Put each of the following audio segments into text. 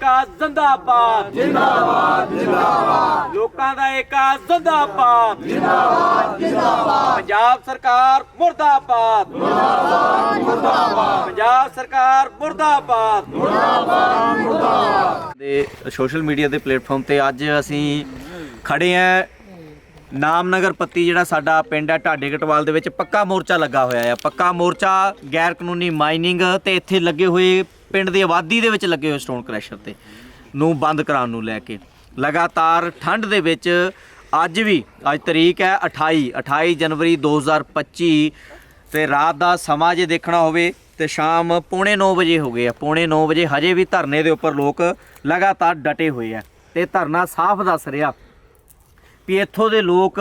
ਏਕਾ ਜ਼ਿੰਦਾਬਾਦ। ਜਿੰਦਾਬਾਦ ਜਿੰਦਾਬਾਦ। ਲੋਕਾਂ ਦਾ ਏਕਾ ਜ਼ਿੰਦਾਬਾਦ। ਜਿੰਦਾਬਾਦ ਜਿੰਦਾਬਾਦ। ਪੰਜਾਬ ਸਰਕਾਰ ਮੁਰਦਾਬਾਦ। ਮੁਰਦਾਬਾਦ ਮੁਰਦਾਬਾਦ। ਪੰਜਾਬ ਸਰਕਾਰ ਮੁਰਦਾਬਾਦ। ਦੇ ਸੋਸ਼ਲ ਮੀਡੀਆ ਦੇ ਪਲੇਟਫਾਰਮ ਤੇ ਅੱਜ ਅਸੀਂ ਖੜੇ ਆਂ। ਨਾਮਨਗਰ ਪੱਤੀ ਜਿਹੜਾ ਸਾਡਾ ਪਿੰਡ ਹੈ ਢਾਡੇ ਕਟਵਾਲ ਦੇ ਵਿੱਚ ਪੱਕਾ ਮੋਰਚਾ ਲੱਗਾ ਹੋਇਆ ਹੈ ਪੱਕਾ ਮੋਰਚਾ ਗੈਰ ਕਾਨੂੰਨੀ ਮਾਈਨਿੰਗ ਤੇ ਇੱਥੇ ਲੱਗੇ ਹੋਏ ਪਿੰਡ ਦੀ ਆਬਾਦੀ ਦੇ ਵਿੱਚ ਲੱਗੇ ਹੋਏ ਸਟੋਨ ਕ੍ਰੈਸ਼ਰ ਤੇ ਨੂੰ ਬੰਦ ਕਰਾਉਣ ਨੂੰ ਲੈ ਕੇ। ਲਗਾਤਾਰ ਠੰਡ ਦੇ ਵਿੱਚ ਅੱਜ ਵੀ, ਅੱਜ ਤਰੀਕ ਹੈ 28 28 ਜਨਵਰੀ 2025 ਤੇ ਰਾਤ ਦਾ ਸਮਾਂ ਜੇ ਦੇਖਣਾ ਹੋਵੇ ਤੇ ਸ਼ਾਮ ਪੌਣੇ 9 ਵਜੇ ਹੋ ਗਏ ਆ। ਪੌਣੇ 9 ਵਜੇ ਹਜੇ ਵੀ ਧਰਨੇ ਦੇ ਉੱਪਰ ਲੋਕ ਲਗਾਤਾਰ ਡਟੇ ਹੋਏ ਆ ਤੇ ਧਰਨਾ ਸਾਫ਼ ਦੱਸ ਰਿਹਾ ਵੀ ਇੱਥੋਂ ਦੇ ਲੋਕ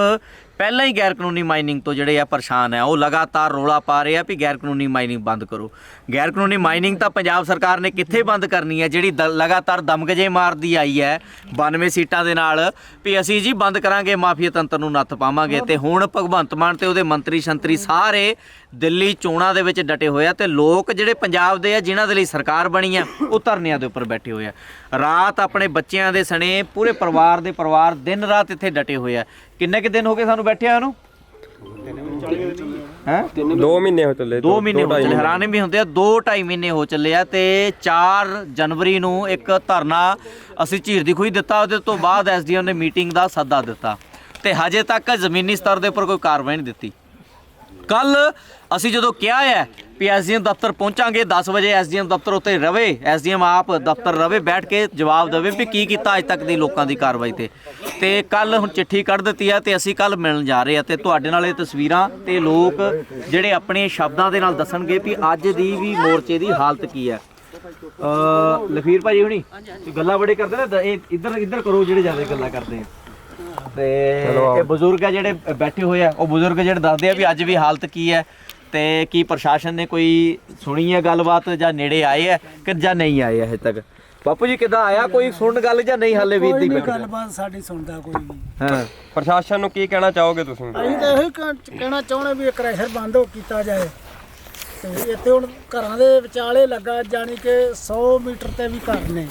ਪਹਿਲਾਂ ਹੀ ਗੈਰ ਕਾਨੂੰਨੀ ਮਾਈਨਿੰਗ ਤੋਂ ਜਿਹੜੇ ਆ ਪਰੇਸ਼ਾਨ ਆ ਉਹ ਲਗਾਤਾਰ ਰੋਲਾ ਪਾ ਰਹੇ ਆ ਵੀ ਗੈਰ ਕਾਨੂੰਨੀ ਮਾਈਨਿੰਗ ਬੰਦ ਕਰੋ। ਗੈਰ ਕਾਨੂੰਨੀ ਮਾਈਨਿੰਗ ਤਾਂ ਪੰਜਾਬ ਸਰਕਾਰ ਨੇ ਕਿੱਥੇ ਬੰਦ ਕਰਨੀ ਹੈ, ਜਿਹੜੀ ਦ- ਲਗਾਤਾਰ ਦਮਗਜੇ ਮਾਰਦੀ ਆਈ ਹੈ 92 ਸੀਟਾਂ ਦੇ ਨਾਲ, ਵੀ ਅਸੀਂ ਜੀ ਬੰਦ ਕਰਾਂਗੇ, ਮਾਫੀਆ ਤੰਤਰ ਨੂੰ ਨੱਥ ਪਾਵਾਂਗੇ ਤੇ ਹੁਣ ਭਗਵੰਤ ਮਾਨ ਤੇ ਉਹਦੇ ਮੰਤਰੀ ਸ਼ੰਤਰੀ ਸਾਰੇ ਦਿੱਲੀ ਚੋਣਾਂ ਦੇ ਵਿੱਚ ਡਟੇ ਹੋਏ ਆ ਤੇ ਲੋਕ ਜਿਹੜੇ ਪੰਜਾਬ ਦੇ ਆ ਜਿਨ੍ਹਾਂ ਦੇ ਲਈ ਸਰਕਾਰ ਬਣੀ ਆ ਉਹ ਧਰਨਿਆਂ ਦੇ ਉੱਪਰ ਬੈਠੇ ਹੋਏ ਆ। ਰਾਤ ਆਪਣੇ ਬੱਚਿਆਂ ਦੇ ਸਣੇ ਪੂਰੇ ਪਰਿਵਾਰ ਦੇ ਪਰਿਵਾਰ ਦਿਨ ਰਾਤ ਇੱਥੇ ਡਟੇ ਹੋਏ ਆ। ਕਿੰਨੇ ਕਿ ਦਿਨ ਹੋ ਗਏ ਸਾਨੂੰ ਬੈਠਿਆਂ ਨੂੰ? ਹੈ? 2 ਮਹੀਨੇ ਹੋ ਚੱਲੇ 2 ਮਹੀਨੇ ਹੋ ਚੱਲੇ ਹੈਰਾਨੀ ਵੀ ਹੁੰਦੇ ਆ 2 2.5 ਮਹੀਨੇ ਹੋ ਚੱਲੇ ਆ ਤੇ 4 ਜਨਵਰੀ ਨੂੰ ਇੱਕ ਧਰਨਾ ਅਸੀਂ ਝੀਰ ਦੀ ਖੂਹੀ ਦਿੱਤਾ ਉਹਦੇ ਤੋਂ ਬਾਅਦ ਐਸਡੀਐਮ ਨੇ ਮੀਟਿੰਗ ਦਾ ਸੱਦਾ ਦਿੱਤਾ। ਤੇ ਹਜੇ ਤੱਕ ਜ਼ਮੀਨੀ ਸਤਰ ਦੇ ਉੱਪਰ ਕੋਈ ਕਾਰਵਾਈ ਨਹੀਂ ਦਿੱਤੀ। ਕੱਲ ਅਸੀਂ ਜਦੋਂ ਕਿਹਾ ਹੈ ਵੀ ਐਸਡੀਐਮ ਦਫ਼ਤਰ ਪਹੁੰਚਾਂਗੇ 10 ਵਜੇ ਐਸਡੀਐਮ ਦਫ਼ਤਰ ਉੱਤੇ ਰਵੇ ਐਸਡੀਐਮ ਆਪ ਦਫ਼ਤਰ ਰਵੇ ਬੈਠ ਕੇ ਜਵਾਬ ਦੇਵੇ ਵੀ ਕੀ ਕੀਤਾ ਅੱਜ ਤੱਕ ਦੀ ਲੋਕਾਂ ਦੀ ਕਾਰਵਾਈ ਤੇ। ਤੇ ਕੱਲ ਹੁਣ ਚਿੱਠੀ ਕੱਢ ਦਿੱਤੀ ਹੈ ਤੇ ਅਸੀਂ ਕੱਲ ਮਿਲਣ ਜਾ ਰਹੇ ਆ ਤੇ ਤੁਹਾਡੇ ਨਾਲ ਇਹ ਤਸਵੀਰਾਂ ਤੇ ਲੋਕ ਜਿਹੜੇ ਆਪਣੇ ਸ਼ਬਦਾਂ ਦੇ ਨਾਲ ਦੱਸਣਗੇ ਵੀ ਅੱਜ ਦੀ ਵੀ ਮੋਰਚੇ ਦੀ ਹਾਲਤ ਕੀ ਹੈ। ਅ ਲਖੀਰ ਭਾਜੀ ਹੁਣੀ ਗੱਲਾਂ ਬੜੇ ਕਰਦੇ ਨੇ ਇਹ ਇੱਧਰ ਇੱਧਰ ਕਰੋ ਜਿਹੜੇ ਜ਼ਿਆਦਾ ਗੱਲਾਂ ਕਰਦੇ ਆ। ਤੇ ਇਹ ਬਜ਼ੁਰਗ ਆ ਜਿਹੜੇ ਬੈਠੇ ਹੋਏ ਆ ਉਹ ਬਜ਼ੁਰਗ ਜਿਹੜੇ ਦੱਸਦੇ ਆ ਵੀ ਅੱਜ ਵੀ ਹਾਲਤ ਕੀ ਹੈ। ਤੇ ਕੀ ਪ੍ਰਸ਼ਾਸਨ ਨੇ ਕੋਈ ਸੁਣੀ ਹੈ ਗੱਲਬਾਤ ਜਾਂ ਨੇੜੇ ਆਏ ਆ ਕਿ ਜਾਂ ਨਹੀਂ ਆਏ ਹਜੇ ਤੱਕ? ਬਾਪੂ ਜੀ ਕਿਦਾਂ ਆਇਆ? ਕੋਈ ਸੁਣਨ ਗੱਲ ਜਾਂ ਨਹੀਂ ਹਾਲੇ ਵੀ ਕੋਈ ਇਦਾਂ ਹੀ ਗੱਲਬਾਤ ਸਾਡੀ ਸੁਣਦਾ ਕੋਈ ਨਹੀਂ ਹਾਂ। ਪ੍ਰਸ਼ਾਸਨ ਨੂੰ ਕੀ ਕਹਿਣਾ ਚਾਹੋਗੇ ਤੁਸੀਂ? ਅਸੀਂ ਤਾਂ ਇਹੋ ਹੀ ਕਹਿ- ਕਹਿਣਾ ਚਾਹੁੰਦੇ ਵੀ ਕ੍ਰੈਸ਼ਰ ਬੰਦ ਹੋ ਕੀਤਾ ਜਾਏ। ਤੇ ਇੱਥੇ ਹੁਣ ਘਰਾਂ ਦੇ ਵਿਚਾਲੇ ਲੱਗਾ ਜਾਣੀ ਕਿ 100 ਮੀਟਰ ਤੇ ਵੀ ਘਰ ਨੇ।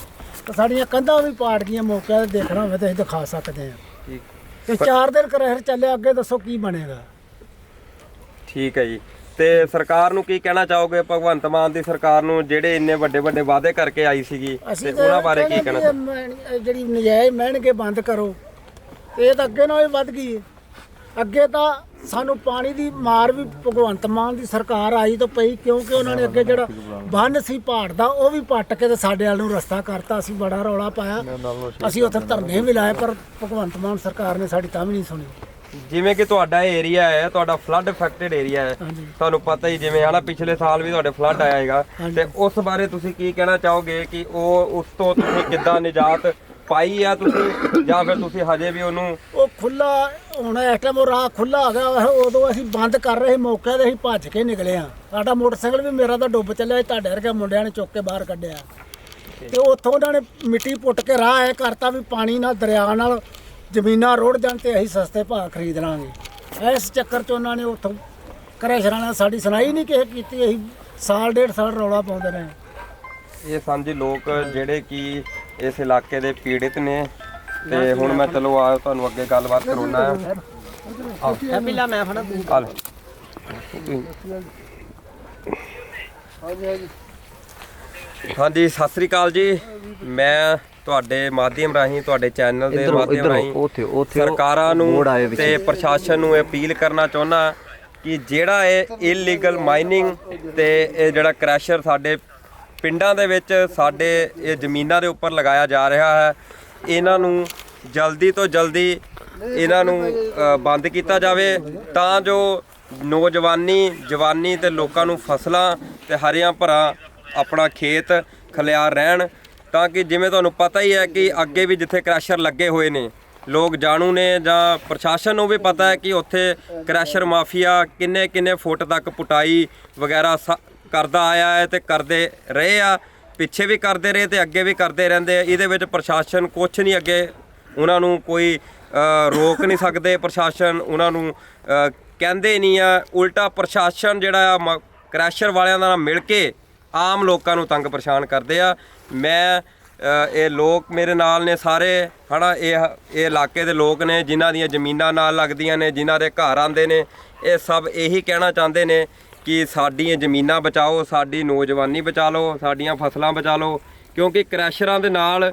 ਤੇ ਸਾਡੀਆਂ ਕੰਧਾਂ ਵੀ ਪਾੜ ਗਈਆਂ ਮੌਕਿਆਂ ਤੇ ਦੇਖਣਾ ਹੋਵੇ ਤਾਂ ਅਸੀਂ ਦਿਖਾ ਸਕਦੇ ਹਾਂ। ਤੇ 4 ਦਿਨ ਕ੍ਰੈਸ਼ਰ ਚੱਲਿਆ ਅੱਗੇ ਦੱਸੋ ਕੀ ਬਣੇਗਾ। ਠੀਕ ਹੈ ਜੀ। ਤੇ ਸਰਕਾਰ ਨੂੰ ਕੀ ਕਹਿਣਾ ਚਾਹੋਗੇ? ਭਗਵੰਤ ਮਾਨ ਦੀ ਸਰਕਾਰ ਨੂੰ ਜਿਹੜੇ ਇੰਨੇ ਵੱਡੇ ਵੱਡੇ ਵਾਅਦੇ ਕਰਕੇ ਆਈ ਸੀਗੀ ਤੇ ਉਹਨਾਂ ਬਾਰੇ ਕੀ ਕਹਿਣਾ ਚਾਹੋਗੇ? ਜਿਹੜੀ ਨਜਾਇਜ਼ ਮਹਿਣਗੇ ਬੰਦ ਕਰੋ ਇਹ ਤਾਂ ਅੱਗੇ ਨਾਲੋਂ ਵੱਧ ਗਈ ਹੈ। ਅੱਗੇ ਤਾਂ ਸਾਨੂੰ ਪਾਣੀ ਦੀ ਮਾਰ ਵੀ ਭਗਵੰਤ ਮਾਨ ਦੀ ਸਰਕਾਰ ਆਈ ਤਾਂ ਪਈ ਕਿਉਂਕਿ ਉਹਨਾਂ ਨੇ ਅੱਗੇ ਜਿਹੜਾ ਬੰਨ ਸੀ ਪਹਾੜ ਦਾ ਉਹ ਵੀ ਪੱਟ ਕੇ ਤੇ ਸਾਡੇ ਵੱਲ ਨੂੰ ਰਸਤਾ ਕਰਤਾ ਅਸੀਂ ਬੜਾ ਰੌਲਾ ਪਾਇਆ। ਅਸੀਂ ਉੱਥੇ ਧਰਨੇ ਵੀ ਲਾਏ ਪਰ ਭਗਵੰਤ ਮਾਨ ਸਰਕਾਰ ਨੇ ਸਾਡੀ ਤਾਂ ਵੀ ਨਹੀਂ ਸੁਣੀ। ਜਿਵੇਂ ਕਿ ਤੁਹਾਡਾ ਏਰੀਆ ਹੈ ਤੁਹਾਡਾ ਫਲੱਡ ਅਫੈਕਟਡ ਏਰੀਆ ਹੈ। ਤੁਹਾਨੂੰ ਪਤਾ ਹੀ ਜਿਵੇਂ ਹਨਾ ਪਿਛਲੇ ਸਾਲ ਵੀ ਤੁਹਾਡੇ ਫਲੱਡ ਆਇਆ ਹੈਗਾ ਤੇ ਉਸ ਬਾਰੇ ਤੁਸੀਂ ਕੀ ਕਹਿਣਾ ਚਾਹੋਗੇ ਕਿ ਉਹ ਉਸ ਤੋਂ ਤੁਸੀਂ ਕਿੱਦਾਂ ਨਿਜਾਤ ਪਾਈ ਆ ਤੁਸੀਂ? ਜਾਂ ਫਿਰ ਤੁਸੀਂ ਹਜੇ ਵੀ ਉਹਨੂੰ ਉਹ ਖੁੱਲਾ ਹੁਣ ਇਸ ਟਾਈਮ ਉਹ ਰਾਹ ਖੁੱਲਾ ਹੋ ਗਿਆ ਉਦੋਂ ਅਸੀਂ ਬੰਦ ਕਰ ਰਹੇ ਮੌਕੇ ਤੇ ਅਸੀਂ ਭੱਜ ਕੇ ਨਿਕਲੇ ਆ ਸਾਡਾ ਮੋਟਰਸਾਈਕਲ ਵੀ ਮੇਰਾ ਤਾਂ ਡੁੱਬ ਚੱਲਿਆ ਤੁਹਾਡੇ ਵਰਗੇ ਮੁੰਡਿਆਂ ਨੇ ਚੁੱਕ ਕੇ ਬਾਹਰ ਕੱਢਿਆ। ਤੇ ਉੱਥੋਂ ਉਹਨਾਂ ਨੇ ਮਿੱਟੀ ਪੁੱਟ ਕੇ ਰਾਹ ਐ ਕਰਤਾ ਵੀ ਪਾਣੀ ਨਾਲ ਦਰਿਆ ਨਾਲ ਜ਼ਮੀਨਾਂ ਰੁੜ ਜਾਣ ਤੇ ਅਸੀਂ ਸਸਤੇ ਭਾਅ ਖਰੀਦ ਲਾਂਗੇ। ਇਸ ਚੱਕਰ 'ਚ ਉਹਨਾਂ ਨੇ ਉੱਥੋਂ ਕਰੈਸ਼ਰਾਂ ਨਾਲ ਸਾਡੀ ਸੁਣਾਈ ਨਹੀਂ ਕਿਸੇ ਕੀਤੀ ਅਸੀਂ ਸਾਲ ਡੇਢ ਸਾਲ ਰੌਲਾ ਪਾਉਂਦੇ ਰਹੇ। ਇਹ ਸਮਝ ਲੋਕ ਜਿਹੜੇ ਕਿ ਇਸ ਇਲਾਕੇ ਦੇ ਪੀੜਿਤ ਨੇ ਤੇ ਹੁਣ ਮੈਂ ਚਲੋ ਆ ਤੁਹਾਨੂੰ ਅੱਗੇ ਗੱਲਬਾਤ ਕਰਾਉਣਾ ਹੈ। ਮੈਂ ਫੜਾ। ਹਾਂਜੀ ਸਤਿ ਸ੍ਰੀ ਅਕਾਲ ਜੀ। ਮੈਂ ਤੁਹਾਡੇ ਮਾਧਿਅਮ ਰਾਹੀਂ ਤੁਹਾਡੇ ਚੈਨਲ ਦੇ ਮਾਧਿਅਮ ਰਾਹੀਂ ਉੱਥੇ- ਸਰਕਾਰਾਂ ਨੂੰ। ਤੇ ਪ੍ਰਸ਼ਾਸਨ ਨੂੰ ਅਪੀਲ ਕਰਨਾ ਚਾਹੁੰਦਾ ਕਿ ਜਿਹੜਾ ਇਹ ਇਲੀਗਲ ਮਾਈਨਿੰਗ ਤੇ ਇਹ ਜਿਹੜਾ ਕ੍ਰੈਸ਼ਰ ਸਾਡੇ ਪਿੰਡਾਂ ਦੇ ਵਿੱਚ ਸਾਡੇ ਇਹ ਜ਼ਮੀਨਾਂ ਦੇ ਉੱਪਰ ਲਗਾਇਆ ਜਾ ਰਿਹਾ ਹੈ ਇਹਨਾਂ ਨੂੰ ਜਲਦੀ ਤੋਂ ਜਲਦੀ ਇਹਨਾਂ ਨੂੰ ਬੰਦ ਕੀਤਾ ਜਾਵੇ ਤਾਂ ਜੋ ਨੌਜਵਾਨੀ ਜਵਾਨੀ ਤੇ ਲੋਕਾਂ ਨੂੰ ਫਸਲਾਂ ਤੇ ਹਰੀਆਂ ਭਰਾ ਆਪਣਾ ਖੇਤ ਖਲਿਆਰ ਰਹਿਣ ਤਾਂ ਕਿ ਜਿਵੇਂ ਤੁਹਾਨੂੰ ਪਤਾ ਹੀ ਹੈ ਕਿ ਅੱਗੇ ਵੀ ਜਿੱਥੇ ਕ੍ਰੈਸ਼ਰ ਲੱਗੇ ਹੋਏ ਨੇ, ਲੋਕ ਜਾਣੂ ਨੇ ਜਾਂ ਪ੍ਰਸ਼ਾਸਨ ਨੂੰ ਵੀ ਪਤਾ ਹੈ ਕਿ ਉੱਥੇ ਕ੍ਰੈਸ਼ਰ ਮਾਫੀਆ ਕਿੰਨੇ ਕਿੰਨੇ ਫੁੱਟ ਤੱਕ ਪੁਟਾਈ ਵਗੈਰਾ ਸ- ਕਰਦਾ ਆਇਆ ਹੈ ਤੇ ਕਰਦੇ ਰਹੇ ਆ, ਪਿੱਛੇ ਵੀ ਕਰਦੇ ਰਹੇ ਤੇ ਅੱਗੇ ਵੀ ਕਰਦੇ ਰਹਿੰਦੇ ਆ। ਇਹਦੇ ਵਿੱਚ ਪ੍ਰਸ਼ਾਸਨ ਕੁਝ ਨਹੀਂ ਅੱਗੇ, ਉਹਨਾਂ ਨੂੰ ਕੋਈ ਰੋਕ ਨਹੀਂ ਸਕਦੇ ਪ੍ਰਸ਼ਾਸਨ, ਉਹਨਾਂ ਨੂੰ ਕਹਿੰਦੇ ਨਹੀਂ ਆ। ਉਲਟਾ ਪ੍ਰਸ਼ਾਸਨ ਜਿਹੜਾ ਆ ਮ- ਕ੍ਰੈਸ਼ਰ ਵਾਲਿਆਂ ਨਾਲ ਮਿਲ ਕੇ ਆਮ ਲੋਕਾਂ ਨੂੰ ਤੰਗ ਪਰੇਸ਼ਾਨ ਕਰਦੇ ਆ। ਮੈਂ ਇਹ ਲੋਕ ਮੇਰੇ ਨਾਲ ਨੇ ਸਾਰੇ, ਹਨਾ, ਇਹ ਇਹ ਇਲਾਕੇ ਦੇ ਲੋਕ ਨੇ, ਜਿਨ੍ਹਾਂ ਦੀਆਂ ਜ਼ਮੀਨਾਂ ਨਾਲ ਲੱਗਦੀਆਂ ਨੇ, ਜਿਨ੍ਹਾਂ ਦੇ ਘਰ ਆਂਦੇ ਨੇ। ਇਹ ਸਭ ਇਹੀ ਕਹਿਣਾ ਚਾਹੁੰਦੇ ਨੇ ਕਿ ਸਾਡੀਆਂ ਜ਼ਮੀਨਾਂ ਬਚਾਓ, ਸਾਡੀ ਨੌਜਵਾਨੀ ਬਚਾ ਲਓ, ਸਾਡੀਆਂ ਫਸਲਾਂ ਬਚਾ ਲਓ, ਕਿਉਂਕਿ ਕ੍ਰੈਸ਼ਰਾਂ ਦੇ ਨਾਲ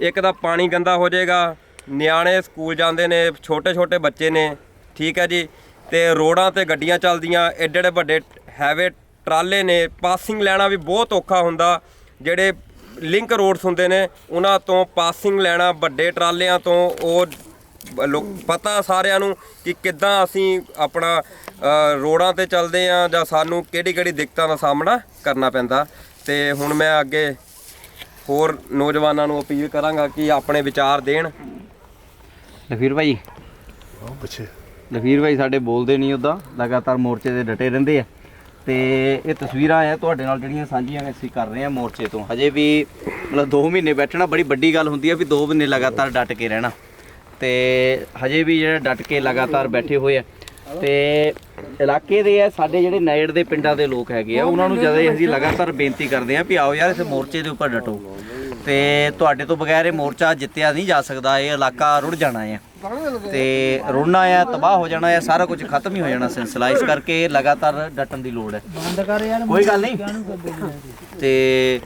ਇੱਕ ਤਾਂ ਪਾਣੀ ਗੰਦਾ ਹੋ ਜਾਏਗਾ, ਨਿਆਣੇ ਸਕੂਲ ਜਾਂਦੇ ਨੇ ਛੋਟੇ ਛੋਟੇ ਬੱਚੇ ਨੇ, ਠੀਕ ਹੈ ਜੀ, ਤੇ ਰੋਡਾਂ ਤੇ ਗੱਡੀਆਂ ਚੱਲਦੀਆਂ ਏਡੇ ਏਡੇ ਵੱਡੇ ਹੈਵੇ ਟਰਾਲੇ ਨੇ ਪਾਸਿੰਗ ਲੈਣਾ ਵੀ ਬਹੁਤ ਔਖਾ ਹੁੰਦਾ। ਜਿਹੜੇ ਲਿੰਕ ਰੋਡਸ ਹੁੰਦੇ ਨੇ ਉਹਨਾਂ ਤੋਂ ਪਾਸਿੰਗ ਲੈਣਾ ਵੱਡੇ ਟਰਾਲਿਆਂ ਤੋਂ ਉਹ ਲੋਕ ਪਤਾ ਸਾਰਿਆਂ ਨੂੰ ਕਿ ਕਿੱਦਾਂ ਅਸੀਂ ਆਪਣਾ ਰੋਡਾਂ ਤੇ ਚੱਲਦੇ ਆ ਜਾਂ ਸਾਨੂੰ ਕਿਹੜੀ ਕਿਹੜੀ ਦਿੱਕਤਾਂ ਦਾ ਸਾਹਮਣਾ ਕਰਨਾ ਪੈਂਦਾ। ਤੇ ਹੁਣ ਮੈਂ ਅੱਗੇ ਹੋਰ ਨੌਜਵਾਨਾਂ ਨੂੰ ਅਪੀਲ ਕਰਾਂਗਾ ਕਿ ਆਪਣੇ ਵਿਚਾਰ ਦੇਣ। ਲਖਵੀਰ ਭਾਈ। ਪਿੱਛੇ। ਲਖਵੀਰ ਭਾਈ ਸਾਡੇ ਬੋਲਦੇ ਨਹੀਂ ਉਦਾਂ ਲਗਾਤਾਰ ਮੋਰਚੇ ਦੇ ਡਟੇ ਰਹਿੰਦੇ ਆ। ਤੇ ਇਹ ਤਸਵੀਰਾਂ ਆ ਤੁਹਾਡੇ ਨਾਲ ਜਿਹੜੀਆਂ ਸਾਂਝੀਆਂ ਅਸੀਂ ਕਰ ਰਹੇ ਆ ਮੋਰਚੇ ਤੋਂ। ਹਜੇ ਵੀ ਮਤਲਬ 2 ਮਹੀਨੇ ਬੈਠਣਾ, ਬੜੀ ਵੱਡੀ ਗੱਲ ਹੁੰਦੀ ਆ ਵੀ 2 ਮਹੀਨੇ ਲਗਾਤਾਰ ਡਟ ਕੇ ਰਹਿਣਾ। ਤੇ ਹਜੇ ਵੀ ਜਿਹੜੇ ਡਟ ਕੇ ਲਗਾਤਾਰ ਬੈਠੇ ਹੋਏ ਆ, ਤੇ ਇਲਾਕੇ ਦੇ ਆ, ਸਾਡੇ ਜਿਹੜੇ ਨੇੜ ਦੇ ਪਿੰਡਾਂ ਦੇ ਲੋਕ ਹੈਗੇ ਆ, ਉਹਨਾਂ ਨੂੰ ਜਦੋਂ ਅਸੀਂ ਲਗਾਤਾਰ ਬੇਨਤੀ ਕਰਦੇ ਆ ਵੀ ਆਓ ਯਾਰ ਇਸ ਮੋਰਚੇ ਦੇ ਉੱਪਰ ਡਟੋ। ਤੇ ਤੁਹਾਡੇ ਤੋਂ ਬਗੈਰ ਇਹ ਮੋਰਚਾ ਜਿੱਤਿਆ ਨਹੀਂ ਜਾ ਸਕਦਾ, ਇਹ ਇਲਾਕਾ ਰੁੜ ਜਾਣਾ ਹੈ ਤੇ ਰੁੜਨਾ ਆ ਤਬਾਹ ਹੋ ਜਾਣਾ ਆ ਸਾਰਾ ਕੁਝ ਖਤਮ ਹੀ ਹੋ ਜਾਣਾ ਸਿਲਸਿਲਾ। ਇਸ ਕਰਕੇ ਲਗਾਤਾਰ ਡਟਣ ਦੀ ਲੋੜ ਹੈ। ਬੰਦ ਕਰ ਯਾਰ ਕੋਈ ਗੱਲ ਨਹੀਂ। ਤੇ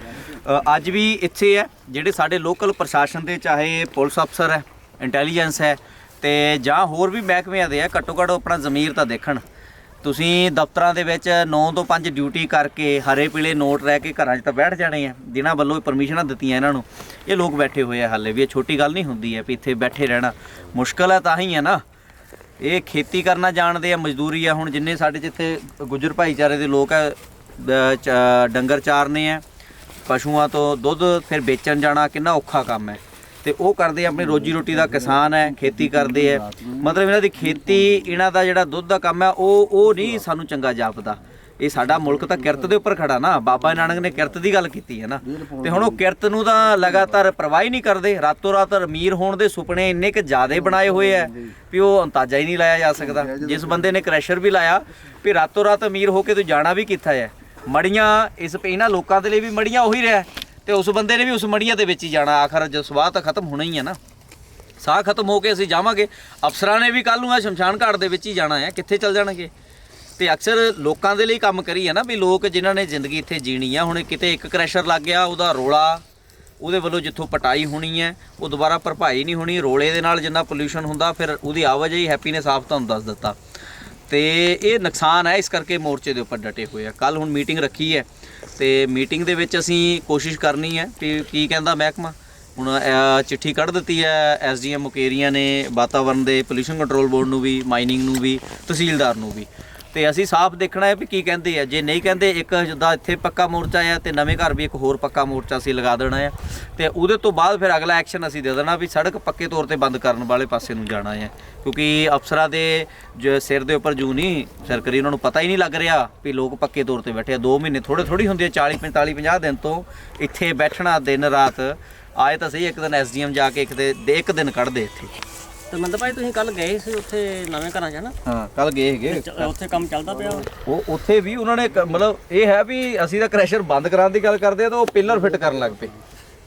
ਅੱਜ ਵੀ ਇੱਥੇ ਹੈ ਜਿਹੜੇ ਸਾਡੇ ਲੋਕਲ ਪ੍ਰਸ਼ਾਸਨ ਦੇ ਚਾਹੇ ਪੁਲਿਸ ਅਫਸਰ ਹੈ ਇੰਟੈਲੀਜੈਂਸ ਹੈ ਤੇ ਜਾਂ ਹੋਰ ਵੀ ਮਹਿਕਮਿਆਂ ਦੇ ਆ ਘੱਟੋ ਘੱਟ ਆਪਣਾ ਜ਼ਮੀਰ ਤਾਂ ਦੇਖਣ। ਤੁਸੀਂ ਦਫ਼ਤਰਾਂ ਦੇ ਵਿੱਚ 9 ਤੋਂ 5 ਡਿਊਟੀ ਕਰਕੇ ਹਰੇ ਪੀਲੇ ਨੋਟ ਰਹਿ ਕੇ ਘਰਾਂ 'ਚ ਤਾਂ ਬੈਠ ਜਾਣੇ ਆ। ਜਿਨ੍ਹਾਂ ਵੱਲੋਂ ਪਰਮਿਸ਼ਨਾਂ ਦਿੱਤੀਆਂ ਇਹਨਾਂ ਨੂੰ। ਇਹ ਲੋਕ ਬੈਠੇ ਹੋਏ ਆ ਹਾਲੇ ਵੀ। ਇਹ ਛੋਟੀ ਗੱਲ ਨਹੀਂ ਹੁੰਦੀ ਹੈ ਵੀ ਇੱਥੇ ਬੈਠੇ ਰਹਿਣਾ। ਮੁਸ਼ਕਲ ਹੈ ਤਾਂ ਹੀ ਹੈ ਨਾ। ਇਹ ਖੇਤੀ ਕਰਨਾ ਜਾਣਦੇ ਆ, ਮਜ਼ਦੂਰੀ ਆ। ਹੁਣ ਜਿੰਨੇ ਸਾਡੇ ਜਿੱਥੇ ਗੁੱਜਰ ਭਾਈਚਾਰੇ ਦੇ ਲੋਕ ਆ ਚ- ਡੰਗਰ ਚਾਰਨੇ ਆ। ਪਸ਼ੂਆਂ ਤੋਂ ਦੁੱਧ ਫਿਰ ਵੇਚਣ ਜਾਣਾ ਕਿੰਨਾ ਔਖਾ ਕੰਮ ਹੈ। ਤੇ ਉਹ ਕਰਦੇ ਆ, ਆਪਣੀ ਰੋਜੀ ਰੋਟੀ ਦਾ ਕਿਸਾਨ ਹੈ, ਖੇਤੀ ਕਰਦੇ ਹੈ। ਮਤਲਬ ਇਹਨਾਂ ਦੀ ਖੇਤੀ, ਇਹਨਾਂ ਦਾ ਜਿਹੜਾ ਦੁੱਧ ਦਾ ਕੰਮ ਹੈ, ਉਹ ਉਹ ਨਹੀਂ ਸਾਨੂੰ ਚੰਗਾ ਜਾਪਦਾ। ਇਹ ਸਾਡਾ ਮੁਲਕ ਤਾਂ ਕਿਰਤ ਦੇ ਉੱਪਰ ਖੜਾ ਨਾ। ਬਾਬਾ ਨਾਨਕ ਨੇ ਕਿਰਤ ਦੀ ਗੱਲ ਕੀਤੀ ਹੈ ਨਾ। ਤੇ ਹੁਣ ਉਹ ਕਿਰਤ ਨੂੰ ਤਾਂ ਲਗਾਤਾਰ ਪਰਵਾਹ ਹੀ ਨਹੀਂ ਕਰਦੇ। ਰਾਤੋਂ ਰਾਤ ਅਮੀਰ ਹੋਣ ਦੇ ਸੁਪਨੇ ਇੰਨੇ ਕਿ ਜ਼ਿਆਦੇ ਬਣਾਏ ਹੋਏ ਆ ਵੀ ਉਹ ਅੰਤਾਜ਼ਾ ਹੀ ਨਹੀਂ ਲਾਇਆ ਜਾ ਸਕਦਾ। ਜਿਸ ਬੰਦੇ ਨੇ ਕ੍ਰੈਸ਼ਰ ਵੀ ਲਾਇਆ ਵੀ ਰਾਤੋਂ ਰਾਤ ਅਮੀਰ ਹੋ ਕੇ ਤੂੰ ਜਾਣਾ ਵੀ ਕਿੱਥਾ ਹੈ। ਮੜੀਆਂ ਇਸ, ਇਹਨਾਂ ਲੋਕਾਂ ਦੇ ਲਈ ਵੀ ਮੜੀਆਂ ਉਹੀ ਰਿਹਾ। ਤੇ ਉਸ ਬੰਦੇ ਨੇ ਵੀ ਉਸ ਮੜੀਆਂ ਦੇ ਵਿੱਚ ਹੀ ਜਾਣਾ, ਆਖਰ ਜੋ ਸਵਾਹ ਤਾਂ ਖਤਮ ਹੋਣਾ ਹੀ ਹੈ ਨਾ। ਸਾਹ ਖਤਮ ਹੋ ਕੇ ਅਸੀਂ ਜਾਵਾਂਗੇ। ਅਫਸਰਾਂ ਨੇ ਵੀ ਕੱਲ ਨੂੰ ਆ ਸ਼ਮਸ਼ਾਨ ਘਾਟ ਦੇ ਵਿੱਚ ਹੀ ਜਾਣਾ ਹੈ ਕਿੱਥੇ ਚੱਲ ਜਾਣਗੇ? ਤੇ ਅਕਸਰ ਲੋਕਾਂ ਦੇ ਲਈ ਕੰਮ ਕਰੀ ਹੈ ਨਾ ਵੀ ਲੋਕ ਜਿਨ੍ਹਾਂ ਨੇ ਜ਼ਿੰਦਗੀ ਇੱਥੇ ਜੀਣੀ ਆ, ਹੁਣ ਕਿਤੇ ਇੱਕ ਕ੍ਰੈਸ਼ਰ ਲੱਗ ਗਿਆ, ਉਹਦਾ ਰੋਲਾ, ਉਹਦੇ ਵੱਲੋਂ ਜਿੱਥੋਂ ਪਟਾਈ ਹੋਣੀ ਹੈ ਉਹ ਦੁਬਾਰਾ ਭਰਪਾਈ ਨਹੀਂ ਹੋਣੀ, ਰੋਲੇ ਦੇ ਨਾਲ ਜਿੰਨਾ ਪੋਲੂਸ਼ਨ ਹੁੰਦਾ, ਫਿਰ ਉਹਦੀ ਆਵਾਜਾਈ ਹੈਪੀਨੈਸ ਆਪ ਤੁਹਾਨੂੰ ਦੱਸ ਦਿੱਤਾ। ਤੇ ਇਹ ਨੁਕਸਾਨ ਹੈ ਇਸ ਕਰਕੇ ਮੋਰਚੇ ਦੇ ਉੱਪਰ ਡਟੇ ਹੋਏ ਆ। ਕੱਲ ਹੁਣ ਮੀਟਿੰਗ ਰੱਖੀ ਹੈ। ਤੇ ਮੀਟਿੰਗ ਦੇ ਵਿੱਚ ਅਸੀਂ ਕੋਸ਼ਿਸ਼ ਕਰਨੀ ਹੈ ਕਿ ਕੀ ਕਹਿੰਦਾ ਮਹਿਕਮਾ? ਹੁਣ ਅਹ, ਚਿੱਠੀ ਕੱਢ ਦਿੱਤੀ ਹੈ ਐਸਡੀਐਮ ਮੁਕੇਰੀਆਂ ਨੇ ਵਾਤਾਵਰਣ ਦੇ ਪੋਲੂਸ਼ਨ ਕੰਟਰੋਲ ਬੋਰਡ ਨੂੰ ਵੀ ਮਾਈਨਿੰਗ ਨੂੰ ਵੀ ਤਹਿਸੀਲਦਾਰ ਨੂੰ ਵੀ। ਤੇ ਅਸੀਂ ਸਾਫ਼ ਦੇਖਣਾ ਹੈ ਵੀ ਕੀ ਕਹਿੰਦੇ ਆ। ਜੇ ਨਹੀਂ ਕਹਿੰਦੇ, ਇੱਕ ਜਿੱਦਾਂ ਇੱਥੇ ਪੱਕਾ ਮੋਰਚਾ ਆ ਤੇ ਨਵੇਂ ਘਰ ਵੀ ਇੱਕ ਹੋਰ ਪੱਕਾ ਮੋਰਚਾ ਅਸੀਂ ਲਗਾ ਦੇਣਾ ਆ। ਤੇ ਉਹਦੇ ਤੋਂ ਬਾਅਦ ਫਿਰ ਅਗਲਾ ਐਕਸ਼ਨ ਅਸੀਂ ਦੇ ਦੇਣਾ ਵੀ ਸੜਕ ਪੱਕੇ ਤੌਰ ਤੇ ਬੰਦ ਕਰਨ ਵਾਲੇ ਪਾਸੇ ਨੂੰ ਜਾਣਾ ਹੈ ਕਿਉਂਕਿ ਅਫਸਰਾਂ ਦੇ ਜੋ ਸਿਰ ਦੇ ਉੱਪਰ ਜੂ ਨਹੀਂ ਸਰਕਾਰੀ ਉਹਨਾਂ ਨੂੰ ਪਤਾ ਹੀ ਨਹੀਂ ਲੱਗ ਰਿਹਾ ਵੀ ਲੋਕ ਪੱਕੇ ਤੌਰ ਤੇ ਬੈਠੇ ਆ। 2 ਮਹੀਨੇ ਥੋੜੇ ਥੋੜੀ ਹੁੰਦੀ ਆ 40 45 50 ਦਿਨ ਤੋਂ ਇੱਥੇ ਬੈਠਣਾ ਦਿਨ ਰਾਤ। ਆਏ ਤਾਂ ਸਹੀ, ਇੱਕ ਦਿਨ ਐਸਡੀਐਮ ਜਾ ਕੇ ਇੱਕ ਦੇ- ਇੱਕ ਦਿਨ ਕੱਢਦੇ ਇੱਥੇ। ਤੇ ਮੰਦ ਭਾਈ ਤੁਸੀਂ ਕੱਲ ਗਏ ਸੀ ਉੱਥੇ ਨਵੇਂ ਘਰਾਂ 'ਚ ਨਾ? ਹਾਂ ਕੱਲ ਗਏ ਹੈਗੇ ਉੱਥੇ ਕੰਮ ਚੱਲਦਾ ਪਿਆ। ਉਹ ਉੱਥੇ ਵੀ ਉਹਨਾਂ ਨੇ ਕ- ਮਤਲਬ ਇਹ ਹੈ ਵੀ ਅਸੀਂ ਤਾਂ ਕ੍ਰੈਸ਼ਰ ਬੰਦ ਕਰਾਉਣ ਦੀ ਗੱਲ ਕਰਦੇ ਆ ਤਾਂ ਉਹ ਪਿਲਰ ਫਿੱਟ ਕਰਨ ਲੱਗ ਪਏ।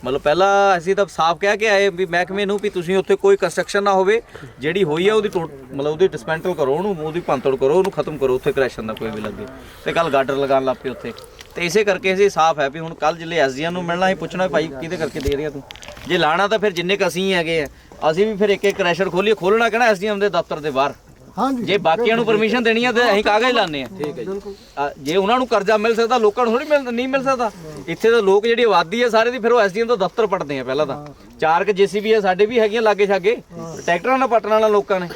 ਮਤਲਬ ਪਹਿਲਾਂ ਅਸੀਂ ਤਾਂ ਸਾਫ਼ ਕਹਿ ਕੇ ਆਏ ਵੀ ਮਹਿਕਮੇ ਨੂੰ ਵੀ ਤੁਸੀਂ ਉੱਥੇ ਕੋਈ ਕੰਸਟਰਕਸ਼ਨ ਨਾ ਹੋਵੇ ਜਿਹੜੀ ਹੋਈ ਹੈ ਉਹਦੀ ਟੋ- ਮਤਲਬ ਉਹਦੀ ਡਿਸਪੈਂਟਲ ਕਰੋ ਉਹਨੂੰ ਉਹਦੀ ਭੰਤੜ ਕਰੋ ਉਹਨੂੰ ਖਤਮ ਕਰੋ ਉੱਥੇ ਕ੍ਰੈਸ਼ਨ ਦਾ ਕੋਈ ਵੀ ਲੱਗੇ। ਤੇ ਕੱਲ ਗਾਰਡਰ ਲਗਾਉਣ ਲੱਗ ਪਏ ਉੱਥੇ। ਤੇ ਇਸੇ ਕਰਕੇ ਅਸੀਂ ਸਾਫ਼ ਹੈ ਵੀ ਹੁਣ ਕੱਲ ਜਿਲੇ ਐਸਡੀਐਮ ਨੂੰ ਮਿਲਣਾ ਸੀ ਪੁੱਛਣਾ ਭਾਈ ਕਿਹਦੇ ਕਰਕੇ ਦੇ ਰਿਹਾ ਤੂੰ? ਜੇ ਲਾਣਾ ਤਾਂ ਫਿਰ ਜਿੰਨੇ ਕ ਅਸੀਂ ਹੈਗੇ ਆ ਅਸੀਂ ਵੀ ਫਿਰ ਇੱਕ ਇੱਕ ਕ੍ਰੈਸ਼ਰ ਖੋਲੀਏ ਖੋਲਣਾ ਕਿਹੜਾ ਐਸਡੀਐਮ ਦੇ ਦਫ਼ਤਰ ਦੇ ਬਾਹਰ? ਹਾਂਜੀ। ਜੇ ਬਾਕੀਆਂ ਨੂੰ ਪਰਮਿਸ਼ਨ ਦੇਣੀ ਆ ਤੇ ਅਸੀਂ ਕਾਗਜ਼ ਲਾਣੇ ਆ। ਠੀਕ ਹੈ ਜੀ। ਜੇ ਉਹਨਾਂ ਨੂੰ ਕਰਜ਼ਾ ਮਿਲ ਸਕਦਾ ਲੋਕਾਂ ਨੂੰ ਥੋੜੀ ਮਿਲ ਨਹੀਂ ਮਿਲ ਸਕਦਾ। ਇੱਥੇ ਤਾਂ ਲੋਕ ਜਿਹੜੀ ਆਬਾਦੀ ਆ ਸਾਰੇ ਦੀ ਫਿਰ ਉਹ ਐਸਡੀਐਮ ਦਾ ਦਫ਼ਤਰ ਪਟਦੇ ਆ ਪਹਿਲਾਂ ਤਾਂ। ਚਾਰ ਕ ਜੀਸੀਬੀ ਆ ਸਾਡੇ ਵੀ ਹੈਗੀਆਂ ਲਾਗੇ ਛਾਗੇ। ਟਰੈਕਟਰਾਂ ਨਾਲ ਪਟਣ ਵਾਲਾ ਲੋਕਾਂ ਨੇ।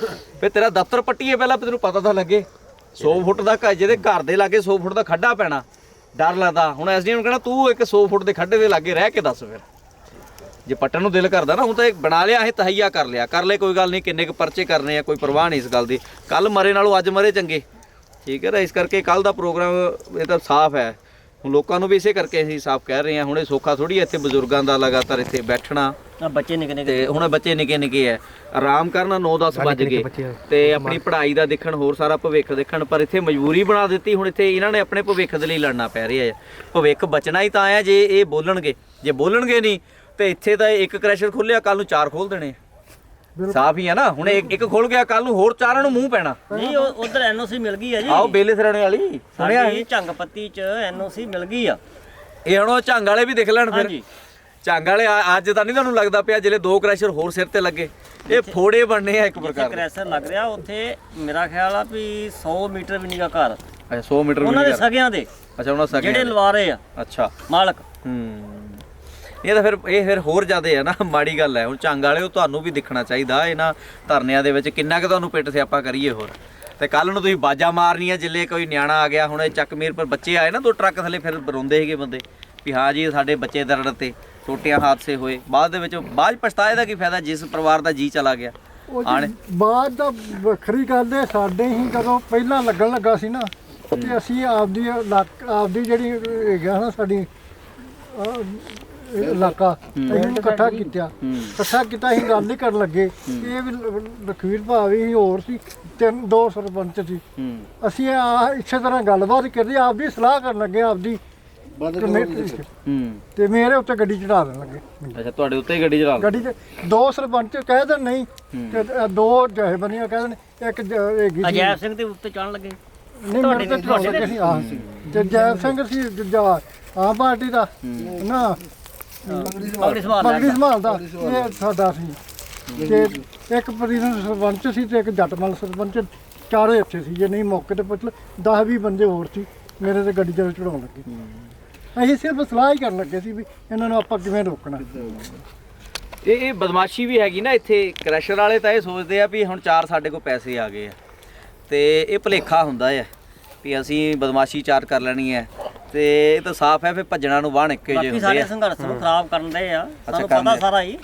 ਫਿਰ ਤੇਰਾ ਦਫ਼ਤਰ ਪੱਟੀਏ ਪਹਿਲਾਂ ਤੈਨੂੰ ਪਤਾ ਤਾਂ ਲੱਗੇ। 100 ਫੁੱਟ ਦਾ ਘਰ ਜਿਹਦੇ ਘਰ ਦੇ ਲਾਗੇ 100 ਫੁੱਟ ਦਾ ਖੱਡਾ ਪੈਣਾ। ਡਰ ਲੱਗਦਾ। ਹੁਣ ਐਸਡੀਐਮ ਕਹਿੰਦਾ ਤੂੰ ਇੱਕ 100 ਫੁੱਟ ਦੇ ਖੱਡੇ ਦੇ ਲਾਗੇ ਰਹਿ ਕੇ ਦੱਸ ਫਿਰ। ਜੇ ਪੱਟਣ ਨੂੰ ਦਿਲ ਕਰਦਾ ਨਾ, ਹੁਣ ਤਾਂ ਇਹ ਬਣਾ ਲਿਆ, ਇਹ ਤਹਈਆ ਕਰ ਲਿਆ। ਕਰ ਲੈ ਕੋਈ ਗੱਲ ਨਹੀਂ, ਕਿੰਨੇ ਕੁ ਪਰਚੇ ਕਰਨੇ ਆ, ਕੋਈ ਪਰਵਾਹ ਨਹੀਂ ਇਸ ਗੱਲ ਦੀ। ਕੱਲ ਮਰੇ ਨਾਲੋਂ ਅੱਜ ਮਰੇ ਚੰਗੇ। ਠੀਕ ਹੈ ਨਾ, ਇਸ ਕਰਕੇ ਕੱਲ ਦਾ ਪ੍ਰੋਗਰਾਮ ਇਹ ਤਾਂ ਸਾਫ਼ ਹੈ। ਹੁਣ ਲੋਕਾਂ ਨੂੰ ਵੀ ਇਸੇ ਕਰਕੇ ਅਸੀਂ ਸਾਫ਼ ਕਹਿ ਰਹੇ ਹਾਂ ਹੁਣ ਇਹ ਸੌਖਾ ਥੋੜੀ ਇੱਥੇ ਬਜ਼ੁਰਗਾਂ ਦਾ ਲਗਾਤਾਰ ਇੱਥੇ ਬੈਠਣਾ। ਬੱਚੇ ਨਿੱਕੇ ਨਿੱਕੇ ਤੇ ਹੁਣ ਬੱਚੇ ਨਿੱਕੇ ਨਿੱਕੇ ਐ ਆਰਾਮ ਕਰਨਾ 9-10 ਵੱਜ ਗਏ। ਤੇ ਆਪਣੀ ਪੜ੍ਹਾਈ ਦਾ ਦੇਖਣ ਹੋਰ ਸਾਰਾ ਭਵਿੱਖ ਦੇਖਣ ਪਰ ਇੱਥੇ ਮਜਬੂਰੀ ਬਣਾ ਦਿੱਤੀ ਹੁਣ ਇੱਥੇ ਇਹਨਾਂ ਨੇ ਆਪਣੇ ਭਵਿੱਖ ਦੇ ਲਈ ਲੜਨਾ ਪੈ ਰਿਹਾ ਹੈ। ਭਵਿੱਖ ਬਚਣਾ ਹੀ ਤਾਂ ਆ ਜੇ ਇਹ ਬੋਲਣਗੇ। ਜੇ ਬੋਲਣਗੇ ਨਹੀਂ ਤੇ ਇੱਥੇ ਤਾਂ ਇੱਕ ਕ੍ਰੈਸ਼ਰ ਖੁੱਲਿਆ ਕੱਲ ਨੂੰ ਚਾਰ ਖੋਲ ਦੇਣੇ। ਸਾਫ਼ ਹੀ ਆ ਨਾ। ਹੁਣ ਇੱਕ ਇੱਕ ਖੁੱਲ ਗਿਆ ਕੱਲ ਨੂੰ ਹੋਰ ਚਾਰਾਂ ਨੂੰ ਮੂੰਹ ਪੈਣਾ। ਨਹੀਂ ਉਧਰ ਐਨਓਸੀ ਮਿਲ ਗਈ ਆ ਜੀ। ਆਓ ਬੇਲੇ ਸਰਾਣੇ ਵਾਲੀ। ਸੁਣਿਆ? ਸਾਡੀ ਝੰਗ ਪੱਤੀ ਚ ਐਨਓਸੀ ਮਿਲ ਗਈ ਆ। ਇਹ ਹੁਣ ਉਹ ਝੰਗ ਵਾਲੇ ਵੀ ਦੇਖ ਲੈਣ ਫਿਰ। ਹਾਂਜੀ। ਝੰਗ ਵਾਲੇ ਆ- ਅੱਜ ਤਾਂ ਨਹੀਂ ਤੁਹਾਨੂੰ ਲੱਗਦਾ ਪਿਆ ਜਿਹੜੇ ਦੋ ਕ੍ਰੈਸ਼ਰ ਹੋਰ ਸਿਰ ਤੇ ਲੱਗੇ। ਇਹ ਫੋੜੇ ਬਣਨੇ ਆ ਇੱਕ ਜਿੱਥੇ ਪ੍ਰਕਾਰ ਦੇ। ਕ੍ਰੈਸ਼ਰ ਲੱਗ ਰਿਹਾ ਉੱਥੇ ਮੇਰਾ ਖਿਆਲ ਆ ਵੀ 100 ਮੀਟਰ ਵੀ ਨਹੀਂਗਾ ਘਰ। ਅੱਛਾ 100 ਮੀਟਰ ਵੀ ਉਹਨਾਂ ਦੇ ਨਹੀਂ ਸਗਿਆਂ ਦੇ। ਅੱਛਾ ਉਹਨਾਂ ਸਕੇ ਜਿਹੜੇ ਲਵਾਰੇ ਆ। ਅੱਛਾ। ਮਾਲਕ। ਹੂੰ। ਇਹ ਤਾਂ ਫਿਰ ਇਹ ਫਿਰ ਹੋਰ ਜ਼ਿਆਦੇ ਆ ਨਾ ਮਾੜੀ ਗੱਲ ਹੈ। ਹੁਣ ਝੰਗ ਵਾਲਿਓ ਤੁਹਾਨੂੰ ਵੀ ਦਿਖਣਾ ਚਾਹੀਦਾ ਇਹਨਾਂ ਧਰਨਿਆਂ ਦੇ ਵਿੱਚ ਕਿੰਨਾ ਕੁ ਤੁਹਾਨੂੰ ਪਿੱਟ ਸਿਆਪਾ ਕਰੀਏ ਹੋਰ। ਤੇ ਕੱਲ ਨੂੰ ਤੁਸੀਂ ਬਾਜਾ ਮਾਰਨੀਆਂ ਜਿੱਲੇ ਕੋਈ ਨਿਆਣਾ ਆ ਗਿਆ ਹੁਣ ਇਹ ਚੱਕਮੀਰ ਪਰ ਬੱਚੇ ਆਏ ਨਾ ਦੋ ਟਰੱਕ ਥੱਲੇ ਫਿਰ ਰੋਂਦੇ ਸੀਗੇ ਬੰਦੇ ਵੀ ਹਾਂ ਜੀ ਸਾਡੇ ਬੱਚੇ ਦਰੜ ਤੇ ਛੋਟੀਆਂ ਹਾਦਸੇ ਹੋਏ। ਬਾਅਦ ਦੇ ਵਿੱਚ ਬਾਅਦ ਪਛਤਾਏ ਦਾ ਕੀ ਫਾਇਦਾ ਜਿਸ ਪਰਿਵਾਰ ਦਾ ਜੀ ਚਲਾ ਗਿਆ। ਆਣੇ ਬਾਅਦ ਦਾ ਵੱਖਰੀ ਗੱਲ ਹੈ ਸਾਡੇ ਹੀ ਜਦੋਂ ਪਹਿਲਾਂ ਲੱਗਣ ਲੱਗਾ ਸੀ ਨਾ ਤੇ ਅਸੀਂ ਆਪਦੀ ਆਪਦੀ ਜਿਹੜੀ ਹੈਗਾ ਨਾ ਸਾਡੀ ਇਹ ਇਲਾਕਾ ਅਸੀਂ ਇਕੱਠਾ ਕੀਤਾ। ਇਕੱਠਾ ਕੀਤਾ ਅਸੀਂ ਗੱਲ ਹੀ ਕਰਨ ਲੱਗੇ। ਇਹ ਵੀ ਲ- ਲਖਵੀਰ ਭਾਵੀ ਸੀ ਹੋਰ ਸੀ ਤਿੰਨ ਦੋ ਸਰਪੰਚ ਸੀ। ਹੂੰ। ਅਸੀਂ ਆ ਇਸੇ ਤਰ੍ਹਾਂ ਗੱਲਬਾਤ ਕਰਦੇ ਆਪਦੀ ਸਲਾਹ ਕਰਨ ਲੱਗੇ ਆਪਦੀ ਕਮੇਟੀ ਹੂੰ। ਤੇ ਮੇਰੇ ਉੱਤੇ ਗੱਡੀ ਚੜਾ ਦੇਣ ਲੱਗੇ। ਅੱਛਾ ਤੁਹਾਡੇ ਉੱਤੇ ਹੀ ਗੱਡੀ ਚਲਾ। ਗੱਡੀ 'ਚ ਦੋ ਸਰਪੰਚ ਕਹਿ ਦੇਣ ਨਹੀਂ ਤੇ ਅ, ਦੋ ਜਹੇਬੰਦੀਆਂ ਕਹਿ ਦੇਣ ਇੱਕ ਜ- ਹੈਗੀ ਸੀ। ਅਜੈਬ ਸਿੰਘ ਦੇ ਉੱਤੇ ਚੜਨ ਲੱਗੇ। ਨਹੀਂ ਮੇਰੇ ਤੇ ਚੜਾਉਣ ਲੱਗੇ ਸੀ ਆਹ ਸੀ। ਤੇ ਜੈ ਸਿੰਘ ਸੀ ਦੂਜਾ ਆਮ ਪਾਰਟੀ ਦਾ ਨਾ। ਸੰਭਾਲਦਾ ਇਹ ਸਾਡਾ ਸੀ। ਤੇ ਇੱਕ ਪ੍ਰੀਤਮ ਸਰਪੰਚ ਸੀ ਤੇ ਇੱਕ ਜੱਟਮਲ ਸਰਪੰਚ ਚਾਰੇ ਇੱਥੇ ਸੀ। ਜੇ ਨਹੀਂ ਮੌਕੇ ਤੇ ਪੁੱਛ 10 20 ਬੰਦੇ ਹੋਰ ਸੀ ਮੇਰੇ ਤੇ ਗੱਡੀ ਤੇ ਚੜਾਉਣ ਲੱਗੇ। ਅਸੀਂ ਸਿਰਫ ਸਲਾਹ ਹੀ ਕਰਨ ਲੱਗੇ ਸੀ ਵੀ ਇਹਨਾਂ ਨੂੰ ਆਪਾਂ ਕਿਵੇਂ ਰੋਕਣਾ। ਇਹ ਇਹ ਬਦਮਾਸ਼ੀ ਵੀ ਹੈਗੀ ਨਾ ਇੱਥੇ। ਕ੍ਰੈਸ਼ਰ ਵਾਲੇ ਤਾਂ ਇਹ ਸੋਚਦੇ ਆ ਵੀ ਹੁਣ ਚਾਰ ਸਾਡੇ ਕੋਲ ਪੈਸੇ ਆ ਗਏ ਆ। ਤੇ ਇਹ ਭਲੇਖਾ ਹੁੰਦਾ ਹੈ ਵੀ ਅਸੀਂ ਬਦਮਾਸ਼ੀ ਚਾਰ ਕਰ ਲੈਣੀ ਹੈ ਤੇ ਇਹ ਤਾਂ ਸਾਫ਼ ਹੈ ਫਿਰ ਭੱਜਣਾ ਨੂੰ ਵਾਹਣ ਇੱਕੇ ਜੇ ਬਾਕੀ ਹੁੰਦੇ ਆ। ਸੰਘਰਸ਼ ਨੂੰ ਖਰਾਬ ਕਰਨ ਦੇ ਆ। ਸਾਨੂੰ ਕਰਨ ਪਤਾ। ਸਾਰਾ ਹੀ।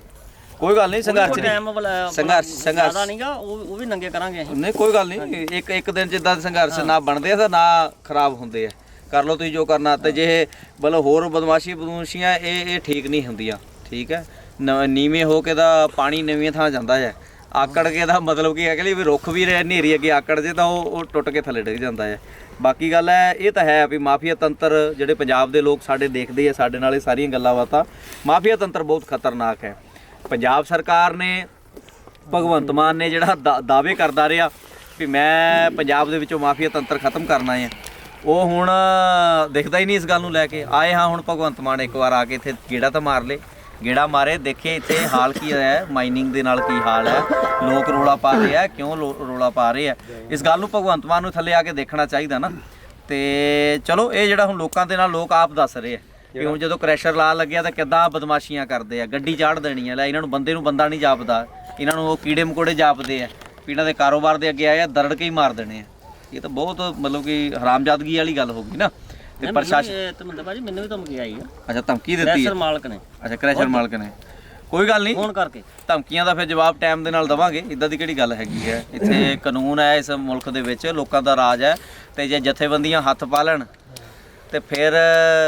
ਕੋਈ ਗੱਲ ਨਹੀਂ ਸੰਘਰਸ਼ ਟਾਈਮ ਨਹੀਂ ਸੰਘਰਸ਼- ਸੰਘਰਸ਼। ਜ਼ਿਆਦਾ ਨਹੀਂਗਾ ਉਹ ਉਹ ਵੀ ਨੰਗੇ ਕਰਾਂਗੇ ਅਸੀਂ। ਨਹੀਂ ਕੋਈ ਗੱਲ ਨਹੀਂ। ਇੱਕ ਇੱਕ ਦਿਨ ਜਿੱਦਾਂ ਸੰਘਰਸ਼ ਨਾ ਬਣਦੇ ਆ ਤਾਂ ਨਾ ਖਰਾਬ ਹੁੰਦੇ ਆ। ਕਰ ਲਓ ਤੁਸੀਂ ਜੋ ਕਰਨਾ ਤੇ ਜੇ ਬਲ ਹੋਰ ਬਦਮਾਸ਼ੀ ਬਦਮਾਸ਼ੀਆਂ ਇਹ ਇਹ ਠੀਕ ਨਹੀਂ ਹੁੰਦੀਆਂ ਠੀਕ ਹੈ? ਨ- ਨੀਵੇਂ ਹੋ ਕੇ ਦਾ ਪਾਣੀ ਨਵੀਆਂ ਥਾਂ ਜਾਂਦਾ ਹੈ। ਆਕੜ ਕੇ ਦਾ ਮਤਲਬ ਕੀ ਹੈ ਕਿ ਵੀ ਰੁੱਖ ਵੀ ਰਹੇ ਹਨੇਰੀ ਅੱਗੇ ਆਕੜ ਜੇ ਤਾਂ ਉਹ ਉਹ ਟੁੱਟ ਕੇ ਥੱਲੇ ਡਿੱਗ ਜਾਂਦਾ ਹੈ। ਬਾਕੀ ਗੱਲ ਹੈ, ਇਹ ਤਾਂ ਹੈ ਵੀ ਮਾਫੀਆ ਤੰਤਰ ਜਿਹੜੇ ਪੰਜਾਬ ਦੇ ਲੋਕ ਸਾਡੇ ਦੇਖਦੇ ਆ, ਸਾਡੇ ਨਾਲ ਇਹ ਸਾਰੀਆਂ ਗੱਲਾਂ ਬਾਤਾਂ, ਮਾਫੀਆ ਤੰਤਰ ਬਹੁਤ ਖਤਰਨਾਕ ਹੈ। ਪੰਜਾਬ ਸਰਕਾਰ ਨੇ, ਭਗਵੰਤ ਮਾਨ ਨੇ ਜਿਹੜਾ ਦਾ- ਦਾਅਵੇ ਕਰਦਾ ਰਿਹਾ ਵੀ ਮੈਂ ਪੰਜਾਬ ਦੇ ਵਿੱਚੋਂ ਮਾਫੀਆ ਤੰਤਰ ਖਤਮ ਕਰਨਾ ਹੈ। ਉਹ ਹੁਣ ਦਿਖਦਾ ਹੀ ਨਹੀਂ ਇਸ ਗੱਲ ਨੂੰ ਲੈ ਕੇ। ਆਏ ਹਾਂ ਹੁਣ ਭਗਵੰਤ ਮਾਨ ਇੱਕ ਵਾਰ ਆ ਕੇ ਇੱਥੇ ਗੇੜਾ ਤਾਂ ਮਾਰ ਲੇ। ਗੇੜਾ ਮਾਰੇ, ਦੇਖੇ ਇੱਥੇ ਹਾਲ ਕੀ ਹੈ ਮਾਈਨਿੰਗ ਦੇ ਨਾਲ ਕੀ ਹਾਲ ਹੈ, ਲੋਕ ਰੋਲਾ ਪਾ ਰਹੇ ਆ ਕਿਉਂ ਲੋ- ਰੋਲਾ ਪਾ ਰਹੇ ਆ ਇਸ ਗੱਲ ਨੂੰ ਭਗਵੰਤ ਮਾਨ ਨੂੰ ਥੱਲੇ ਆ ਕੇ ਦੇਖਣਾ ਚਾਹੀਦਾ ਨਾ। ਤੇ ਚਲੋ, ਇਹ ਜਿਹੜਾ ਹੁਣ ਲੋਕਾਂ ਦੇ ਨਾਲ ਲੋਕ ਆਪ ਦੱਸ ਰਹੇ ਆ ਕਿ ਹੁਣ ਜਦੋਂ ਕ੍ਰੈਸ਼ਰ ਲਾ ਲੱਗਿਆ ਤਾਂ ਕਿੱਦਾਂ ਬਦਮਾਸ਼ੀਆਂ ਕਰਦੇ ਆ, ਗੱਡੀ ਚਾੜ ਦੇਣੀ ਆ ਲੈ ਇਹਨਾਂ ਨੂੰ ਬੰਦੇ ਨੂੰ ਬੰਦਾ ਨਹੀਂ ਜਾਪਦਾ, ਇਹਨਾਂ ਨੂੰ ਉਹ ਕੀੜੇ ਮਕੋੜੇ ਜਾਪਦੇ ਆ, ਵੀ ਇਹਨਾਂ ਦੇ ਕਾਰੋਬਾਰ ਦੇ ਅੱਗੇ ਆਏ ਆ, ਦਰੜ ਕੇ ਹੀ ਮਾਰ ਦੇਣੇ ਆ। ਇਹ ਤਾਂ ਬਹੁਤ ਮਤਲਬ ਕਿ ਹਰਾਮਜ਼ਾਦਗੀ ਵਾਲੀ ਗੱਲ ਹੋ ਗਈ ਨਾ। ਤੇ ਪ੍ਰਸ਼ਾਸਨ ਤੇ ਮੰਦਰ ਭਾਜੀ ਮੈਨੂੰ ਵੀ ਧਮਕੀ ਆਈ ਆ। ਅੱਛਾ ਧਮਕੀ ਦਿੱਤੀ ਕ੍ਰੈਸ਼ਰ ਹੈ ਮਾਲਕ ਨੇ। ਅੱਛਾ ਕ੍ਰੈਸ਼ਰ ਮਾਲਕ ਨੇ? ਕੋਈ ਗੱਲ ਨਹੀਂ। ਫੋਨ ਕਰਕੇ। ਧਮਕੀਆਂ ਦਾ ਫਿਰ ਜਵਾਬ ਟਾਈਮ ਦੇ ਨਾਲ ਦਵਾਂਗੇ। ਇਦਾਂ ਦੀ ਕਿਹੜੀ ਗੱਲ ਹੈਗੀ ਹੈ? ਇੱਥੇ ਕਾਨੂੰਨ ਹੈ ਇਸ ਮੁਲਕ ਦੇ ਵਿੱਚ ਲੋਕਾਂ ਦਾ ਰਾਜ ਹੈ। ਤੇ ਜੇ ਜਥੇਬੰਦੀਆਂ ਹੱਥ ਪਾ ਲੈਣ ਤੇ ਫਿਰ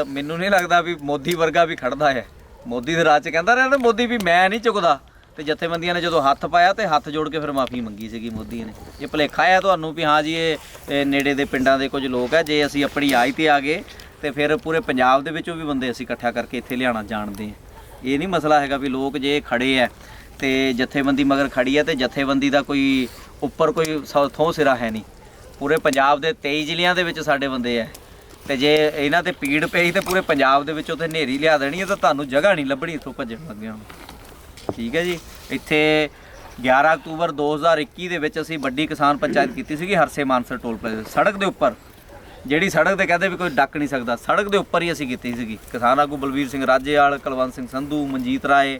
ਮੈਨੂੰ ਨਹੀਂ ਲੱਗਦਾ ਵੀ ਮੋਦੀ ਵਰਗਾ ਵੀ ਖੜਦਾ ਹੈ। ਮੋਦੀ ਦੇ ਰਾਜ 'ਚ ਕਹਿੰਦਾ ਰਿਹਾ ਨਾ ਮੋਦੀ ਵੀ ਮੈਂ ਨਹੀਂ ਚੁੱਕਦਾ। ਤੇ ਜਥੇਬੰਦੀਆਂ ਨੇ ਜਦੋਂ ਹੱਥ ਪਾਇਆ ਤੇ ਹੱਥ ਜੋੜ ਕੇ ਫਿਰ ਮਾਫੀ ਮੰਗੀ ਸੀਗੀ ਮੋਦੀ ਨੇ। ਇਹ ਭੁਲੇਖਾ ਹੈ ਤੁਹਾਨੂੰ ਵੀ ਹਾਂ ਜੀ, ਇਹ ਨੇੜੇ ਦੇ ਪਿੰਡਾਂ ਦੇ ਕੁਝ ਲੋਕ ਹੈ ਜੇ ਅਸੀਂ ਆਪਣੀ ਆਈ ਤੇ ਆ ਗਏ ਤੇ ਫਿਰ ਪੂਰੇ ਪੰਜਾਬ ਦੇ ਵਿੱਚੋਂ ਵੀ ਬੰਦੇ ਅਸੀਂ ਇਕੱਠਾ ਕਰਕੇ ਇੱਥੇ ਲਿਆਉਣਾ ਜਾਣਦੇ ਹਾਂ ਇਹ ਨਹੀਂ ਮਸਲਾ ਹੈਗਾ ਵੀ ਲੋਕ ਜੇ ਖੜੇ ਐ ਤੇ ਜਥੇਬੰਦੀ ਮਗਰ ਖੜੀ ਐ ਤੇ ਜਥੇਬੰਦੀ ਦਾ ਕੋਈ ਉੱਪਰ ਕੋਈ ਸੌ- ਥੋਂ ਸਿਰਾ ਹੈ ਨਹੀਂ। ਪੂਰੇ ਪੰਜਾਬ ਦੇ 23 ਜ਼ਿਲ੍ਹਿਆਂ ਦੇ ਵਿੱਚ ਸਾਡੇ ਬੰਦੇ ਐ ਤੇ ਜੇ ਇਹਨਾਂ ਤੇ ਪੀੜ ਪਈ ਤੇ ਪੂਰੇ ਪੰਜਾਬ ਦੇ ਵਿੱਚ ਤੇ ਹਨੇਰੀ ਲਿਆ ਦੇਣੀ ਹੈ ਤਾਂ ਤੁਹਾਨੂੰ ਜਗ੍ਹਾ ਨਹੀਂ ਲੱਭਣੀ ਇੱਥੋਂ ਭੱਜਣ ਲੱਗਿਆ ਹੁਣ ਠੀਕ ਹੈ ਜੀ। ਇੱਥੇ 11 ਅਕਤੂਬਰ 2021 ਦੇ ਵਿੱਚ ਅਸੀਂ ਵੱਡੀ ਕਿਸਾਨ ਪੰਚਾਇਤ ਕੀਤੀ ਸੀਗੀ ਹਰਸੇ ਮਾਨਸਰ ਟੋਲ ਪਲਾਜ਼ਾ ਸੜਕ ਦੇ ਉੱਪਰ। ਜਿਹੜੀ ਸੜਕ ਤੇ ਕਹਿੰਦੇ ਵੀ ਕੋਈ ਡੱਕ ਨਹੀਂ ਸਕਦਾ। ਸੜਕ ਦੇ ਉੱਪਰ ਹੀ ਅਸੀਂ ਕੀਤੀ ਸੀਗੀ। ਕਿਸਾਨ ਆਗੂ ਬਲਵੀਰ ਸਿੰਘ ਰਾਜੇਵਾਲ ਕੁਲਵੰਤ ਸਿੰਘ ਸੰਧੂ ਮਨਜੀਤ ਰਾਏ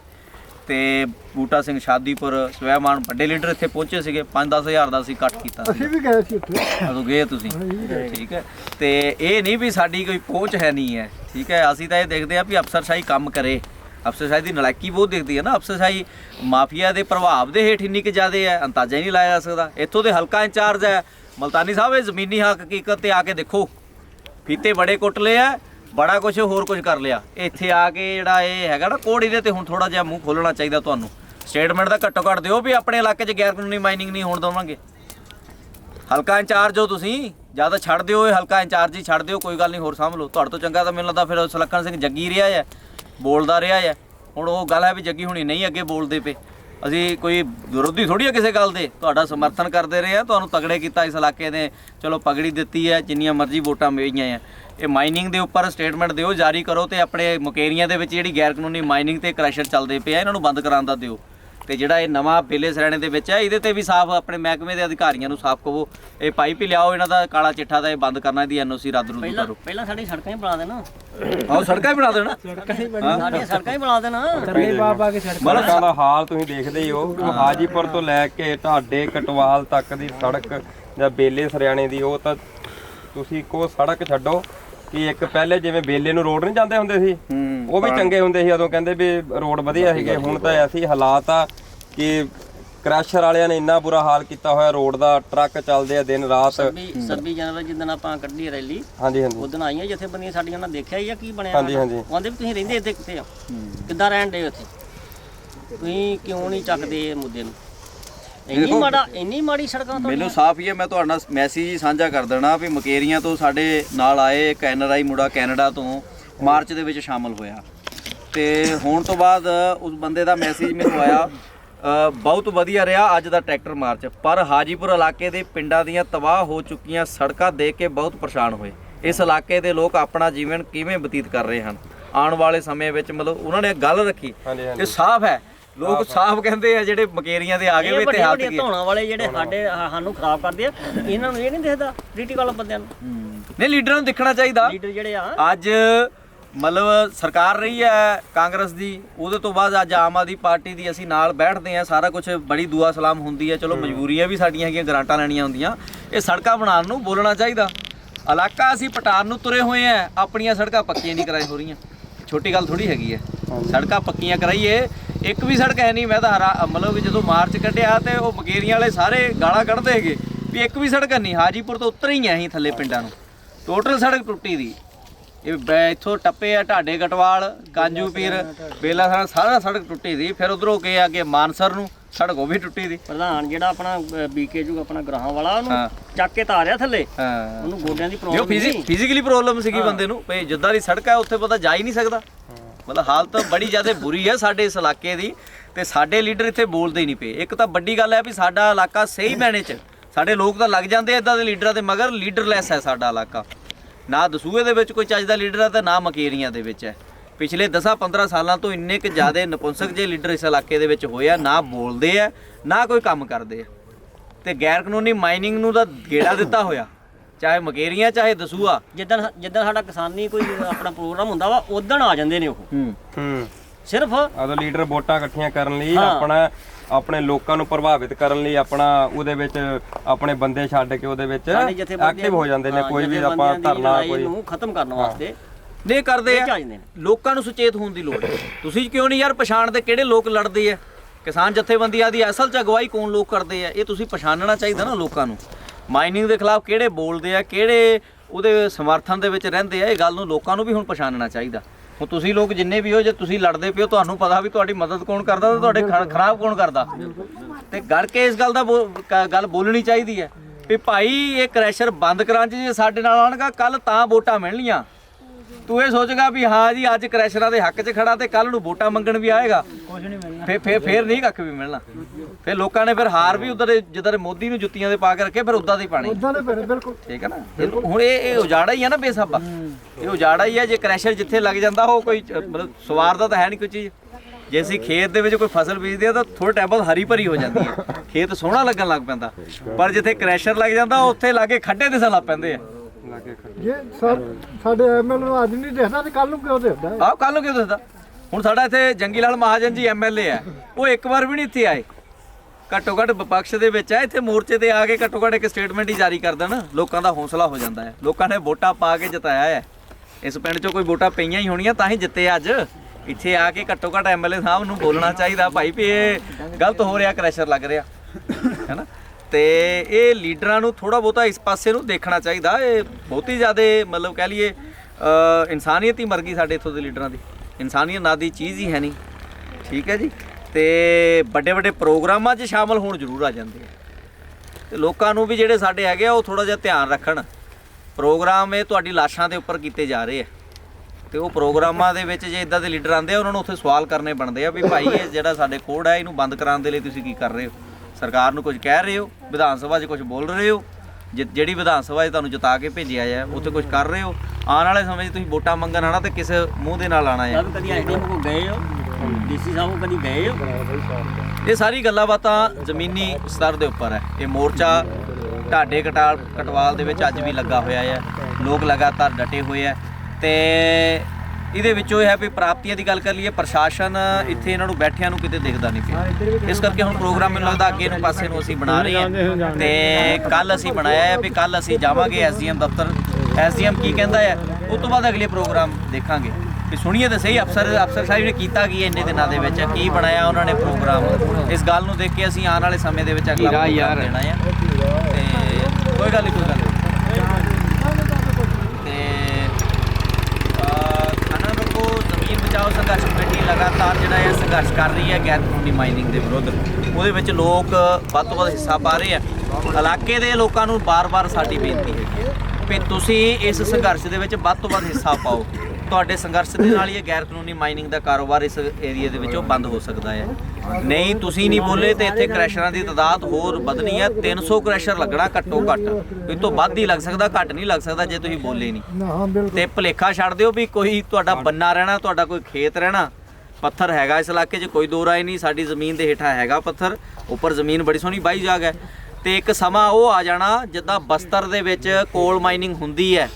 ਤੇ ਬੂਟਾ ਸਿੰਘ ਸ਼ਾਦੀਪੁਰ ਸਵੈਮਾਨ ਵੱਡੇ ਲੀਡਰ ਇੱਥੇ ਪਹੁੰਚੇ ਸੀਗੇ। 5-10 ਹਜ਼ਾਰ ਦਾ ਅਸੀਂ ਇਕੱਠ ਕੀਤਾ ਸੀ ਅਸੀਂ ਵੀ ਗਏ ਸੀ ਉੱਥੇ। ਉਦੋਂ ਗਏ ਤੁਸੀਂ। ਠੀਕ ਹੈ। ਤੇ ਇਹ ਨਹੀਂ ਵੀ ਸਾਡੀ ਕੋਈ ਪਹੁੰਚ ਹੈ ਨਹੀਂ ਹੈ। ਠੀਕ ਹੈ। ਅਸੀਂ ਤਾਂ ਇਹ ਦੇਖਦੇ ਆ ਵੀ ਅਫਸਰਸ਼ਾਹੀ ਕੰਮ ਕਰੇ। ਅਫਸਰਸ਼ਾਹੀ ਦੀ ਨਲਾਇਕੀ ਬਹੁਤ ਦੇਖਦੀ ਹੈ ਨਾ, ਅਫਸਰਸ਼ਾਹੀ ਮਾਫੀਆ ਦੇ ਪ੍ਰਭਾਵ ਦੇ ਹੇਠ ਇੰਨੀ ਕਿ ਜ਼ਿਆਦੇ ਹੈ, ਅੰਦਾਜ਼ਾ ਹੀ ਨਹੀਂ ਲਾਇਆ ਜਾ ਸਕਦਾ। ਇੱਥੋਂ ਦੇ ਹਲਕਾ ਇੰਚਾਰਜ ਹੈ, ਮਲਤਾਨੀ ਸਾਹਿਬ, ਇਹ ਜ਼ਮੀਨੀ ਹੱਕ ਹਕੀਕਤ ਤੇ ਆ ਕੇ ਦੇਖੋ। ਫੀਤੇ ਬੜੇ ਕੁੱਟ ਲਏ ਆ, ਬੜਾ ਕੁਝ ਹੋਰ ਕੁਝ ਕਰ ਲਿਆ। ਇੱਥੇ ਆ ਕੇ ਜਿਹੜਾ ਇਹ ਹੈਗਾ ਨਾ ਕੋੜੀ ਦੇ ਤੇ ਹੁਣ ਥੋੜਾ ਜਿਹਾ ਮੂੰਹ ਖੋਲਣਾ ਚਾਹੀਦਾ ਤੁਹਾਨੂੰ। ਸਟੇਟਮੈਂਟ ਦਾ ਘੱਟੋ ਘੱਟ ਦਿਓ ਵੀ ਆਪਣੇ ਇਲਾਕੇ 'ਚ ਗੈਰ ਕਾਨੂੰਨੀ ਮਾਈਨਿੰਗ ਨਹੀਂ ਹੋਣ ਦੇਵਾਂਗੇ। ਹਲਕਾ ਇੰਚਾਰਜ ਹੋ ਤੁਸੀਂ ਜ਼ਿਆਦਾ ਛੱਡ ਦਿਓ ਇਹ ਹਲਕਾ ਇੰਚਾਰਜ ਹੀ, ਛੱਡ ਦਿਓ, ਕੋਈ ਗੱਲ ਨਹੀਂ, ਹੋਰ ਸਾਂਭ ਲਓ। ਤੁਹਾਡੇ ਤੋਂ ਚੰਗਾ ਤਾਂ ਮੈਨੂੰ ਲੱਗਦਾ ਫਿਰ ਸੁਲੱਖਣ ਸਿੰਘ ਜੱਗੀ ਰਿਹਾ ਹੈ। ਬੋਲਦਾ ਰਿਹਾ ਹੈ। ਹੁਣ ਉਹ ਗੱਲ ਹੈ ਵੀ ਜੱਗੀ ਹੁਣੀ ਨਹੀਂ ਅੱਗੇ ਬੋਲਦੇ ਪਏ। ਅਸੀਂ ਕੋਈ ਵਿਰੋਧੀ ਥੋੜੀ ਆ ਕਿਸੇ ਗੱਲ ਦੇ। ਤੁਹਾਡਾ ਸਮਰਥਨ ਕਰਦੇ ਰਹੇ ਆ, ਤੁਹਾਨੂੰ ਤਗੜੇ ਕੀਤਾ ਇਸ ਇਲਾਕੇ ਦੇ ਚਲੋ ਪਗੜੀ ਦਿੱਤੀ ਹੈ, ਜਿੰਨੀਆਂ ਮਰਜ਼ੀ ਵੋਟਾਂ ਮਿਲੀਆਂ ਆ। ਇਹ ਮਾਈਨਿੰਗ ਦੇ ਉੱਪਰ ਸਟੇਟਮੈਂਟ ਦਿਓ, ਜਾਰੀ ਕਰੋ ਤੇ ਆਪਣੇ ਮੁਕੇਰੀਆਂ ਦੇ ਵਿੱਚ ਜਿਹੜੀ ਗੈਰ ਕਾਨੂੰਨੀ ਮਾਈਨਿੰਗ ਤੇ ਕ੍ਰੈਸ਼ਰ ਚੱਲਦੇ ਪਏ ਆ ਇਹਨਾਂ ਨੂੰ ਬੰਦ ਕਰਾਉਣ ਦਾ ਦਿਓ। ਤੇ ਜਿਹੜਾ ਇਹ ਨਵਾਂ ਬੇਲੇ ਸਰੈਣੇ ਦੇ ਵਿੱਚ ਹੈ ਇਹਦੇ ਤੇ ਵੀ ਸਾਫ਼ ਆਪਣੇ ਮਹਿਕਮੇ ਦੇ ਅਧਿਕਾਰੀਆਂ ਨੂੰ ਸਾਫ਼ ਕਹੋ ਇਹ ਪਾਈਪ ਹੀ ਲਿਆਓ ਇਹਨਾਂ ਦਾ ਕਾਲਾ ਚਿੱਠਾ ਦਾ ਇਹ ਬੰਦ ਕਰਨਾ ਇਹਦੀ ਐਨਓਸੀ ਰੱਦ ਰੁੱਦ ਪਹਿਲਾਂ ਕਰੋ। ਪਹਿਲਾਂ ਸਾਡੀ ਸੜਕਾਂ ਹੀ ਬਣਾ ਦੇਣਾ। ਆਓ ਸੜਕਾਂ ਹੀ ਬਣਾ ਦੇਣਾ। ਸਾਡੀਆਂ ਸੜਕਾਂ ਹੀ ਬਣਾ ਦੇਣਾ। ਸੜਕਾਂ ਦਾ ਹਾਲ ਤੁਸੀਂ ਦੇਖਦੇ ਹੀ ਹੋ ਕਿ ਹਾਜੀਪੁਰ ਤੋਂ ਲੈ ਕੇ ਢਾਡੇ ਕਟਵਾਲ ਤੱਕ ਦੀ ਸੜਕ ਜਾਂ ਬੇਲੇ ਸਰਿਆਣੇ ਦੀ ਉਹ ਤਾਂ ਤੁਸੀਂ ਕੋ ਸੜਕ ਛੱਡੋ। ਕਿ ਇੱਕ ਪਹਿਲੇ ਜਿਵੇਂ ਬੇਲੇ ਨੂੰ ਰੋਡ ਨਹੀਂ ਜਾਂਦੇ ਹੁੰਦੇ ਸੀ ਉਹ ਵੀ ਚੰਗੇ ਹੁੰਦੇ ਸੀ ਉਦੋਂ ਕਹਿੰਦੇ ਵੀ ਰੋਡ ਵਧੀਆ ਸੀਗੇ। ਹੁਣ ਤਾਂ ਐਸੀ ਹਾਲਾਤ ਆ ਕਿ ਕ੍ਰੈਸ਼ਰ ਵਾਲਿਆਂ ਨੇ ਇੰਨਾ ਬੁਰਾ ਹਾਲ ਕੀਤਾ ਹੋਇਆ ਰੋਡ ਦਾ ਟਰੱਕ ਚੱਲਦੇ ਆ ਦਿਨ ਰਾਤ। ਵੀ 26 ਜਨਵਰੀ ਜਿੱਦਣ ਆਪਾਂ ਕੱਢੀ ਰੈਲੀ ਹਾਂਜੀ ਹਾਂਜੀ। ਉਦੋਂ ਆਈਆਂ ਜਥੇਬੰਦੀਆਂ ਸਾਡੀਆਂ ਨਾਲ ਦੇਖਿਆ ਹੀ ਆ ਕੀ ਬਣਿਆ ਹਾਂਜੀ, ਹਾਂਜੀ। ਉਹ ਆਂਦੇ ਵੀ ਤੁਸੀਂ ਰਹਿੰਦੇ ਇੱਥੇ ਕਿੱਥੇ ਆ? ਕਿੱਦਾਂ ਰਹਿਣ ਦੇ ਉੱਥੇ ਤੁਸੀਂ ਕਿਉਂ ਨਹੀਂ ਚੱਕਦੇ ਇਹ ਮੁੱਦੇ ਨੂੰ? ਇੰਨੀ ਮਾੜਾ ਇੰਨੀ ਮਾੜੀ ਸੜਕਾਂ ਤੋਂ ਮੈਨੂੰ ਸਾਫ਼ ਹੀ ਹੈ ਮੈਂ ਤੁਹਾਡੇ ਨਾਲ ਮੈਸੇਜ ਹੀ ਸਾਂਝਾ ਕਰ ਦੇਣਾ ਵੀ ਮਕੇਰੀਆਂ ਤੋਂ ਸਾਡੇ ਨਾਲ ਆਏ ਇੱਕ ਐਨਆਰਆਈ ਮੁੰਡਾ ਕੈਨੇਡਾ ਤੋਂ ਮਾਰਚ ਦੇ ਵਿੱਚ ਸ਼ਾਮਲ ਹੋਇਆ। ਤੇ ਹੋਣ ਤੋਂ ਬਾਅਦ ਉਸ ਬੰਦੇ ਦਾ ਮੈਸੇਜ ਮੈਨੂੰ ਆਇਆ ਅ, ਬਹੁਤ ਵਧੀਆ ਰਿਹਾ ਅੱਜ ਦਾ ਟਰੈਕਟਰ ਮਾਰਚ ਪਰ ਹਾਜੀਪੁਰ ਇਲਾਕੇ ਦੇ ਪਿੰਡਾਂ ਦੀਆਂ ਤਬਾਹ ਹੋ ਚੁੱਕੀਆਂ ਸੜਕਾਂ ਦੇਖ ਕੇ ਬਹੁਤ ਪਰੇਸ਼ਾਨ ਹੋਏ। ਇਸ ਇਲਾਕੇ ਦੇ ਲੋਕ ਆਪਣਾ ਜੀਵਨ ਕਿਵੇਂ ਬਤੀਤ ਕਰ ਰਹੇ ਹਨ? ਆਉਣ ਵਾਲੇ ਸਮੇਂ ਵਿੱਚ ਮਤਲਬ ਉਹਨਾਂ ਨੇ ਗੱਲ ਰੱਖੀ ਇਹ ਸਾਫ਼ ਹੈ ਲੋਕ ਸਾਫ਼ ਕਹਿੰਦੇ ਆ ਜਿਹੜੇ ਮਕੇਰੀਆਂ ਦੇ ਆ ਗਏ ਵੀ ਇਹ ਇੱਥੇ ਵੱਡੇ ਹਾਲਤ ਵੱਡੇ ਕੀ ਹੈ। ਧੋਣਾ ਵਾਲੇ ਜਿਹੜੇ ਸਾਡੇ ਸਾਨੂੰ ਖਰਾਬ ਕਰਦੇ ਆ ਇਹਨਾਂ ਨੂੰ ਇਹ ਨਹੀਂ ਦਿਖਦਾ ਪੋਲੀਟੀਕਲ ਬੰਦਿਆਂ ਨੂੰ। ਨਹੀਂ ਲੀਡਰਾਂ ਨੂੰ ਦੇਖਣਾ ਚਾਹੀਦਾ। ਲੀਡਰ ਜਿਹੜੇ ਆ। ਅੱਜ ਮਤਲਬ ਸਰਕਾਰ ਰਹੀ ਹੈ ਕਾਂਗਰਸ ਦੀ ਉਹਦੇ ਤੋਂ ਬਾਅਦ ਅੱਜ ਆਮ ਆਦਮੀ ਪਾਰਟੀ ਦੀ ਅਸੀਂ ਨਾਲ ਬੈਠਦੇ ਆ ਸਾਰਾ ਕੁਝ ਬੜੀ ਦੁਆ ਸਲਾਮ ਹੁੰਦੀ ਹੈ। ਚਲੋ ਮਜਬੂਰੀਆਂ ਵੀ ਸਾਡੀਆਂ ਹੈਗੀਆਂ ਗਰਾਂਟਾਂ ਲੈਣੀਆਂ ਹੁੰਦੀਆਂ। ਇਹ ਸੜਕਾਂ ਬਣਾਉਣ ਨੂੰ ਬੋਲਣਾ ਚਾਹੀਦਾ। ਇਲਾਕਾ ਅਸੀਂ ਪਟਾਨ ਨੂੰ ਤੁਰੇ ਹੋਏ ਆ ਆਪਣੀਆਂ ਸੜਕਾਂ ਪੱਕੀਆਂ ਨਹੀਂ ਕਰਾਈ ਹੋ ਰਹੀਆਂ। ਛੋਟੀ ਗੱਲ ਥੋੜੀ ਹੈਗੀ ਹੈ। ਸੜਕਾਂ ਪੱਕੀਆਂ ਕਰਾਈਏ। ਇੱਕ ਵੀ ਸੜਕ ਹੈ ਨਹੀਂ ਮੈਂ ਤਾਂ ਹਰਾ- ਮਤਲਬ ਕਿ ਜਦੋਂ ਮਾਰਚ ਕੱਢਿਆ ਤੇ ਉਹ ਮਗੇਰੀਆਂ ਵਾਲੇ ਸਾਰੇ ਗਾਲਾਂ ਕੱਢਦੇ ਹੈਗੇ ਵੀ ਇੱਕ ਵੀ ਸੜਕ ਨਹੀਂ ਹਾਜੀਪੁਰ ਤੋਂ ਉੱਤਰ ਹੀ ਆ ਅਸੀਂ ਥੱਲੇ ਪਿੰਡਾਂ ਨੂੰ। ਟੋਟਲ ਸੜਕ ਟੁੱਟੀ ਦੀ। ਇਹ ਬੈ- ਇੱਥੋਂ ਟੱਪੇ ਆ ਢਾਡੇ ਕਟਵਾਲ ਕਾਂਜੂ ਪੀਰ ਬੇਲਾ ਸਾਰਾ ਸੜਕ ਟੁੱਟੀ ਦੀ। ਫਿਰ ਉਧਰੋਂ ਗਏ ਅੱਗੇ ਮਾਨਸਰ ਨੂੰ। ਸੜਕ ਉਹ ਵੀ ਟੁੱਟੀ ਦੀ। ਪ੍ਰਧਾਨ ਜਿਹੜਾ ਆਪਣਾ ਬੀਕੇਜੂ ਆਪਣਾ ਗ੍ਰਾਹਾਂ ਵਾਲਾ। ਉਹਨੂੰ ਚੱਕ ਕੇ ਤਾਰਿਆ ਥੱਲੇ। ਹਾਂ। ਉਹਨੂੰ ਗੋਡਿਆਂ ਦੀ ਜੋ ਪ੍ਰੋਬਲਮ ਫਿਜ਼ੀਕਲੀ ਪ੍ਰੋਬਲਮ ਸੀਗੀ ਬੰਦੇ ਨੂੰ ਭਈ ਜਿੱਦਾਂ ਦੀ ਸੜਕ ਹੈ ਉੱਥੇ ਪਤਾ ਜਾ ਹੀ ਨਹੀਂ ਸਕਦਾ। ਮਤਲਬ ਹਾਲਤ ਬੜੀ ਜ਼ਿਆਦਾ ਬੁਰੀ ਹੈ ਸਾਡੇ ਇਸ ਇਲਾਕੇ ਦੀ ਤੇ ਸਾਡੇ ਲੀਡਰ ਇੱਥੇ ਬੋਲਦੇ ਹੀ ਨਹੀਂ ਪਏ। ਇੱਕ ਤਾਂ ਵੱਡੀ ਗੱਲ ਹੈ ਵੀ ਸਾਡਾ ਇਲਾਕਾ ਸਹੀ ਮੈਨੇ ਚ। ਸਾਡੇ ਲੋਕ ਤਾਂ ਲੱਗ ਜਾਂਦੇ ਇਦਾਂ ਦੇ ਲੀਡਰਾਂ ਦੇ ਮਗਰ ਲੀਡਰਲੈਸ ਹੈ ਸਾਡਾ ਇਲਾਕਾ। ਨਾ ਦਸੂਏ ਦੇ ਵਿੱਚ ਕੋਈ ਚੱਜ ਦਾ ਲੀਡਰ ਹੈ ਤੇ ਨਾ ਮਕੇਰੀਆਂ ਦੇ ਵਿੱਚ ਹੈ। ਪਿਛਲੇ 10-15 ਸਾਲਾਂ ਤੋਂ ਇੰਨੇ ਕੁ ਜ਼ਿਆਦਾ ਨਪੁੰਸਕ ਜੇ ਲੀਡਰ ਇਸ ਇਲਾਕੇ ਦੇ ਵਿੱਚ ਹੋਏ ਆ ਨਾ ਬੋਲਦੇ ਆ ਨਾ ਕੋਈ ਕੰਮ ਕਰਦੇ ਆ। ਤੇ ਗੈਰ ਕਾਨੂੰਨੀ ਮਾਈਨਿੰਗ ਨੂੰ ਤਾਂ ਗੇੜਾ ਦਿੱਤਾ ਹੋਇਆ। ਚਾਹੇ ਮਕੇਰੀਆਂ ਚਾਹੇ ਦਸੂਆ ਜਿੱਦਣ ਜਿੱਦਣ ਸਾਡਾ ਕਿਸਾਨੀ ਕੋਈ ਆਪਣਾ ਪ੍ਰੋਗਰਾਮ ਹੁੰਦਾ ਵਾ ਉਦਣ ਆ ਜਾਂਦੇ ਨੇ ਉਹ। ਹੂੰ। ਹੂੰ। ਸਿਰਫ ਉਦੋਂ ਲੀਡਰ ਵੋਟਾਂ ਇਕੱਠੀਆਂ ਕਰਨ ਲਈ ਆਪਣਾ ਆਪਣੇ ਲੋਕਾਂ ਨੂੰ ਪ੍ਰਭਾਵਿਤ ਕਰਨ ਲਈ ਆਪਣਾ ਉਹਦੇ ਵਿੱਚ ਆਪਣੇ ਬੰਦੇ ਛੱਡ ਕੇ ਉਹਦੇ ਵਿੱਚ ਐਕਟਿਵ ਹੋ ਜਾਂਦੇ ਨੇ ਕੋਈ ਵੀ ਆਪਾਂ ਧਰਨਾ ਕੋਈ ਨੂੰ ਖਤਮ ਕਰਨ ਵਾਸਤੇ ਨੇ ਕਰਦੇ ਆ। ਲੋਕਾਂ ਨੂੰ ਸੁਚੇਤ ਹੋਣ ਦੀ ਲੋੜ ਹੈ। ਤੁਸੀਂ ਕਿਉਂ ਨਹੀਂ ਯਾਰ ਪਛਾਣਦੇ ਕਿਹੜੇ ਲੋਕ ਲੜਦੇ ਆ? ਕਿਸਾਨ ਜਥੇਬੰਦੀਆਂ ਦੀ ਅਸਲ ਚ ਅਗਵਾਈ ਕੌਣ ਲੋਕ ਕਰਦੇ ਆ? ਇਹ ਤੁਸੀਂ ਪਛਾਣਨਾ ਚਾਹੀਦਾ ਨਾ ਲੋਕਾਂ ਨੂੰ। ਮਾਈਨਿੰਗ ਦੇ ਖਿਲਾਫ ਕਿਹੜੇ ਬੋਲਦੇ ਆ ਕਿਹੜੇ ਉਹਦੇ ਸਮਰਥਨ ਦੇ ਵਿੱਚ ਰਹਿੰਦੇ ਆ ਇਹ ਗੱਲ ਨੂੰ ਲੋਕਾਂ ਨੂੰ ਵੀ ਹੁਣ ਪਛਾਣਨਾ ਚਾਹੀਦਾ। ਹੁਣ ਤੁਸੀਂ ਲੋਕ ਜਿੰਨੇ ਵੀ ਹੋ ਜੇ ਤੁਸੀਂ ਲੜਦੇ ਪਿਓ ਤੁਹਾਨੂੰ ਪਤਾ ਵੀ ਤੁਹਾਡੀ ਮਦਦ ਕੌਣ ਕਰਦਾ ਤੇ ਤੁਹਾਡੇ ਖਰਾਬ ਕੌਣ ਕਰਦਾ। ਤੇ ਗੜ ਕੇ ਇਸ ਗੱਲ ਦਾ ਗੱਲ ਬੋਲਣੀ ਚਾਹੀਦੀ ਹੈ ਵੀ ਭਾਈ ਇਹ ਕ੍ਰੈਸ਼ਰ ਬੰਦ ਕਰਾਂ ਜੇ ਸਾਡੇ ਨਾਲ ਆਣਗਾ ਕੱਲ ਤਾਂ ਵੋਟਾਂ ਮਿਲਣੀਆਂ। ਤੂੰ ਇਹ ਸੋਚੇਗਾ ਵੀ ਹਾਂ ਜੀ ਅੱਜ ਕ੍ਰੈਸ਼ਰਾਂ ਦੇ ਹੱਕ 'ਚ ਖੜਾ ਤੇ ਕੱਲ ਨੂੰ ਵੋਟਾਂ ਮੰਗਣ ਵੀ ਆਏਗਾ। ਕੁਝ ਨਹੀਂ ਮਿਲਣਾ। ਫੇਰ ਫੇਰ ਫੇਰ ਨਹੀਂ ਕੱਖ ਵੀ ਮਿਲਣਾ। ਫੇਰ ਲੋਕਾਂ ਨੇ ਫਿਰ ਹਾਰ ਵੀ ਉਧਰ ਦੇ ਮੋਦੀ ਨੂੰ ਜੁੱਤੀਆਂ ਦੇ ਪਾ ਕੇ ਰੱਖੇ ਫਿਰ ਉਦਾਂ ਦੇ ਪਾਣੀ ਉਦਾਂ ਦੇ ਪੈਣੇ ਬਿਲਕੁਲ। ਠੀਕ ਹੈ ਨਾ? ਹੁਣ ਇਹ ਇਹ ਉਜਾੜਾ ਹੀ ਹੈ ਨਾ ਬੇਸਾਬਾ। ਇਹ ਉਜਾੜਾ ਹੀ ਹੈ ਜੇ ਕ੍ਰੈਸ਼ਰ ਜਿੱਥੇ ਲੱਗ ਜਾਂਦਾ ਉਹ ਕੋਈ ਮਤਲਬ ਸਵਾਰ ਦਾ ਤਾਂ ਹੈ ਨਹੀਂ ਕੋਈ ਚੀਜ਼। ਜੇ ਅਸੀਂ ਖੇਤ ਦੇ ਵਿੱਚ ਕੋਈ ਫਸਲ ਬੀਜਦੇ ਆ ਤਾਂ ਥੋੜੇ ਟਾਈਮ ਬਾਅਦ ਹਰੀ ਭਰੀ ਹੋ ਜਾਂਦੀ ਹੈ। ਖੇਤ ਸੋਹਣਾ ਲੱਗਣ ਲੱਗ ਪੈਂਦਾ। ਪਰ ਜਿੱਥੇ ਕ੍ਰੈਸ਼ਰ ਲੱਗ ਜਾਂਦਾ ਉੱਥੇ ਲਾਗੇ ਖੱਡੇ ਦਿਸਣ ਲੱਗ ਪੈਂਦੇ ਆ। ਜੇ ਸਰ ਸਾਡੇ ਐਮਐਲ ਨੂੰ ਅੱਜ ਨਹੀਂ ਦੇਖਦਾ ਤੇ ਕੱਲ ਨੂੰ ਕਿਉਂ ਦੇਖਦਾ? ਹੈ? ਆਹ ਕੱਲ ਨੂੰ ਕਿਉਂ ਦੱਸਦਾ ਹੁਣ ਸਾਡਾ ਇੱਥੇ ਜੰਗੀ ਲਾਲ ਮਹਾਜਨ ਜੀ ਐਮਐਲਏ ਆ ਉਹ ਇੱਕ ਵਾਰ ਵੀ ਨਹੀਂ ਇੱਥੇ ਆਏ। ਘੱਟੋ ਘੱਟ ਵਿਪਕਸ਼ ਦੇ ਵਿੱਚ ਆ ਇੱਥੇ ਮੋਰਚੇ ਤੇ ਆ ਕੇ ਘੱਟੋ ਘੱਟ ਇੱਕ ਸਟੇਟਮੈਂਟ ਹੀ ਜਾਰੀ ਕਰ ਦੇਣ। ਲੋਕਾਂ ਦਾ ਹੌਸਲਾ ਹੋ ਜਾਂਦਾ ਹੈ। ਲੋਕਾਂ ਨੇ ਵੋਟਾਂ ਪਾ ਕੇ ਜਿਤਾਇਆ ਹੈ। ਇਸ ਪਿੰਡ 'ਚੋਂ ਕੋਈ ਵੋਟਾਂ ਪਈਆਂ ਹੀ ਹੋਣੀਆਂ ਤਾਂ ਹੀ ਜਿੱਤੇ ਅੱਜ। ਇੱਥੇ ਆ ਕੇ ਘੱਟੋ ਘੱਟ ਐਮਐਲਏ ਸਾਹਿਬ ਨੂੰ ਬੋਲਣਾ ਚਾਹੀਦਾ। ਭਾਈ ਵੀ ਇਹ ਗਲਤ ਹੋ ਰਿਹਾ ਕ੍ਰੈਸ਼ਰ ਲੱਗ ਰਿਹਾ। ਹੈਨਾ ਤੇ ਇਹ ਲੀਡਰਾਂ ਨੂੰ ਥੋੜਾ ਬਹੁਤਾ ਇਸ ਪਾਸੇ ਨੂੰ ਦੇਖਣਾ ਚਾਹੀਦਾ। ਇਹ ਬਹੁਤੀ ਜ਼ਿਆਦਾ ਮਤਲਬ ਕਹਿ ਲਈਏ ਇਨਸਾਨੀਅਤ ਹੀ ਮਰ ਗਈ ਸਾਡੇ ਇੱਥੋਂ ਦੇ ਲੀਡਰਾਂ ਦੀ। ਇਨਸਾਨੀਅਤ ਨਾਂ ਦੀ ਚੀਜ਼ ਹੀ ਹੈ ਨਹੀਂ। ਠੀਕ ਹੈ ਜੀ? ਤੇ ਵੱਡੇ ਵੱਡੇ ਪ੍ਰੋਗਰਾਮਾਂ 'ਚ ਸ਼ਾਮਲ ਹੋਣ ਜ਼ਰੂਰ ਆ ਜਾਂਦੇ ਆ। ਤੇ ਲੋਕਾਂ ਨੂੰ ਵੀ ਜਿਹੜੇ ਸਾਡੇ ਹੈਗੇ ਆ, ਉਹ ਥੋੜਾ ਜਿਹਾ ਧਿਆਨ ਰੱਖਣ। ਪ੍ਰੋਗਰਾਮ ਇਹ ਤੁਹਾਡੀ ਲਾਸ਼ਾਂ ਦੇ ਉੱਪਰ ਕੀਤੇ ਜਾ ਰਹੇ ਆ। ਤੇ ਉਹ ਪ੍ਰੋਗਰਾਮਾਂ ਦੇ ਵਿੱਚ ਜੇ ਇਦਾਂ ਦੇ ਲੀਡਰ ਆਉਂਦੇ ਆ, ਉਹਨਾਂ ਨੂੰ ਉੱਥੇ ਸਵਾਲ ਕਰਨੇ ਬਣਦੇ ਆ ਵੀ ਭਾਈ, ਇਹ ਜਿਹੜਾ ਸਾਡੇ ਕੋਡ ਹੈ, ਇਹਨੂੰ ਬੰਦ ਕਰਾਉਣ ਦੇ ਲਈ ਤੁਸੀਂ ਕੀ ਕਰ ਰਹੇ ਹੋ? ਸਰਕਾਰ ਨੂੰ ਕੁਝ ਕਹਿ ਰਹੇ ਹੋ ਵਿਧਾਨ ਸਭਾ 'ਚ ਕੁਝ ਬੋਲ ਰਹੇ ਹੋ ਜਿ- ਜਿਹੜੀ ਵਿਧਾਨ ਸਭਾ 'ਚ ਤੁਹਾਨੂੰ ਜਿਤਾ ਕੇ ਭੇਜਿਆ ਹੈ ਉੱਥੇ ਕੁਝ ਕਰ ਰਹੇ ਹੋ। ਆਉਣ ਵਾਲੇ ਸਮੇਂ 'ਚ ਤੁਸੀਂ ਵੋਟਾਂ ਮੰਗਣ ਆਣਾ ਤੇ ਕਿਸ ਮੂੰਹ ਦੇ ਨਾਲ ਆਣਾ ਹੈ। ਜਦ ਕਦੀ ਐਸਡੀਐਮ ਕੋ ਗਏ ਹੋ? ਡੀਸੀ ਸਾਹਿਬ ਕੋ ਕਦੀ ਗਏ ਹੋ? ਇਹ ਸਾਰੀ ਗੱਲਾਂ ਬਾਤਾਂ ਜ਼ਮੀਨੀ ਸਤਰ ਦੇ ਉੱਪਰ ਹੈ। ਇਹ ਮੋਰਚਾ ਢਾਡੇ ਕਟਾਲ ਕਟਵਾਲ ਦੇ ਵਿੱਚ ਅੱਜ ਵੀ ਲੱਗਾ ਹੋਇਆ ਹੈ। ਲੋਕ ਲਗਾਤਾਰ ਡਟੇ ਹੋਏ ਹੈ। ਤੇ ਇਹਦੇ ਵਿੱਚੋਂ ਇਹ ਹੈ ਵੀ ਪ੍ਰਾਪਤੀਆਂ ਦੀ ਗੱਲ ਕਰ ਲਈਏ ਪ੍ਰਸ਼ਾਸਨ ਇੱਥੇ ਇਹਨਾਂ ਨੂੰ ਬੈਠਿਆਂ ਨੂੰ ਕਿਤੇ ਦਿਖਦਾ ਨਹੀਂ ਪਿਆ। ਇਸ ਕਰਕੇ ਹੁਣ ਪ੍ਰੋਗਰਾਮ ਮੈਨੂੰ ਲੱਗਦਾ ਅੱਗੇ ਨੂੰ ਪਾਸੇ ਨੂੰ ਅਸੀਂ ਬਣਾ ਰਹੇ ਹਾਂ। ਤੇ ਕੱਲ ਅਸੀਂ ਬਣਾਇਆ ਹੈ ਵੀ ਕੱਲ ਅਸੀਂ ਜਾਵਾਂਗੇ ਐਸਡੀਐਮ ਦਫ਼ਤਰ। ਐਸਡੀਐਮ ਕੀ ਕਹਿੰਦਾ ਹੈ? ਉਸ ਤੋਂ ਬਾਅਦ ਅਗਲੇ ਪ੍ਰੋਗਰਾਮ ਦੇਖਾਂਗੇ। ਵੀ ਸੁਣੀਏ ਤਾਂ ਸਹੀ ਅਫਸਰ ਅਫਸਰ ਸਾਹਿਬ ਨੇ ਕੀਤਾ ਕੀ ਇੰਨੇ ਦਿਨਾਂ ਦੇ ਵਿੱਚ ਕੀ ਬਣਾਇਆ ਉਹਨਾਂ ਨੇ ਪ੍ਰੋਗਰਾਮ? ਇਸ ਗੱਲ ਨੂੰ ਦੇਖ ਕੇ ਅਸੀਂ ਆਉਣ ਵਾਲੇ ਸਮੇਂ ਦੇ ਵਿੱਚ ਅਗਲਾ ਪ੍ਰੋਗਰਾਮ ਦੇਣਾ ਹੈ। ਤੇ ਕੋਈ ਗੱਲ ਨਹੀਂ ਕੋਈ ਗੱਲ ਨਹੀਂ ਤੇ ਅਹ, ਖਨਨ ਰੋਕੋ ਜ਼ਮੀਨ ਬਚਾਓ ਸੰਘਰਸ਼ ਕਮੇਟੀ ਲਗਾਤਾਰ ਜਿਹੜਾ ਹੈ ਸੰਘਰਸ਼ ਕਰ ਰਹੀ ਹੈ ਗੈਰ ਕਾਨੂੰਨੀ ਮਾਈਨਿੰਗ ਦੇ ਵਿਰੁੱਧ। ਉਹਦੇ ਵਿੱਚ ਲੋਕ ਵੱਧ ਤੋਂ ਵੱਧ ਹਿੱਸਾ ਪਾ ਰਹੇ ਆ। ਇਲਾਕੇ ਦੇ ਲੋਕਾਂ ਨੂੰ ਬਾਰ-ਬਾਰ ਸਾਡੀ ਬੇਨਤੀ ਹੈ ਵੀ ਤੁਸੀਂ ਇਸ ਸੰਘਰਸ਼ ਦੇ ਵਿੱਚ ਵੱਧ ਤੋਂ ਵੱਧ ਹਿੱਸਾ ਪਾਓ। ਤੁਹਾਡੇ ਸੰਘਰਸ਼ ਦੇ ਨਾਲ ਹੀ ਇਹ ਗੈਰ ਕਾਨੂੰਨੀ ਮਾਈਨਿੰਗ ਦਾ ਕਾਰੋਬਾਰ ਇਸ ਏਰੀਆ ਦੇ ਵਿੱਚੋਂ ਬੰਦ ਹੋ ਸਕਦਾ ਹੈ। ਨਹੀਂ ਤੁਸੀਂ ਨਹੀਂ ਬੋਲੇ ਤੇ ਇੱਥੇ ਕ੍ਰੈਸ਼ਰਾਂ ਦੀ ਤਾਦਾਦ ਹੋਰ ਵਧਣੀ ਹੈ। 300 ਕ੍ਰੈਸ਼ਰ ਲੱਗਣਾ ਘੱਟੋ ਘੱਟ। ਇਹ ਤੋਂ ਵੱਧ ਹੀ ਲੱਗ ਸਕਦਾ ਘੱਟ ਨਹੀਂ ਲੱਗ ਸਕਦਾ ਜੇ ਤੁਸੀਂ ਬੋਲੇ ਨਹੀਂ। ਤੇ ਭਲੇਖਾ ਛੱਡ ਦਿਓ ਵੀ ਕੋਈ ਤੁਹਾਡਾ ਬੰਨਾ ਰਹਿਣਾ ਤੁਹਾਡਾ ਕੋਈ ਖੇਤ ਰਹਿਣਾ ਪੱਥਰ ਹੈਗਾ ਇਸ ਇਲਾਕੇ 'ਚ, ਕੋਈ ਦੋ ਰਾਏ ਨਹੀਂ, ਸਾਡੀ ਜ਼ਮੀਨ ਦੇ ਹੇਠਾਂ ਹੈਗਾ ਪੱਥਰ, ਉੱਪਰ ਜ਼ਮੀਨ ਬੜੀ ਸੋਹਣੀ ਬਾਈ ਜਾਗ ਹੈ ਤੇ ਇੱਕ ਸਮਾਂ ਉਹ ਆ ਜਾਣਾ, ਜਿੱਦਾਂ ਬਸਤਰ ਦੇ ਵਿੱਚ ਕੋਲ ਮਾਈਨਿੰਗ ਹੁੰਦੀ ਹੈ,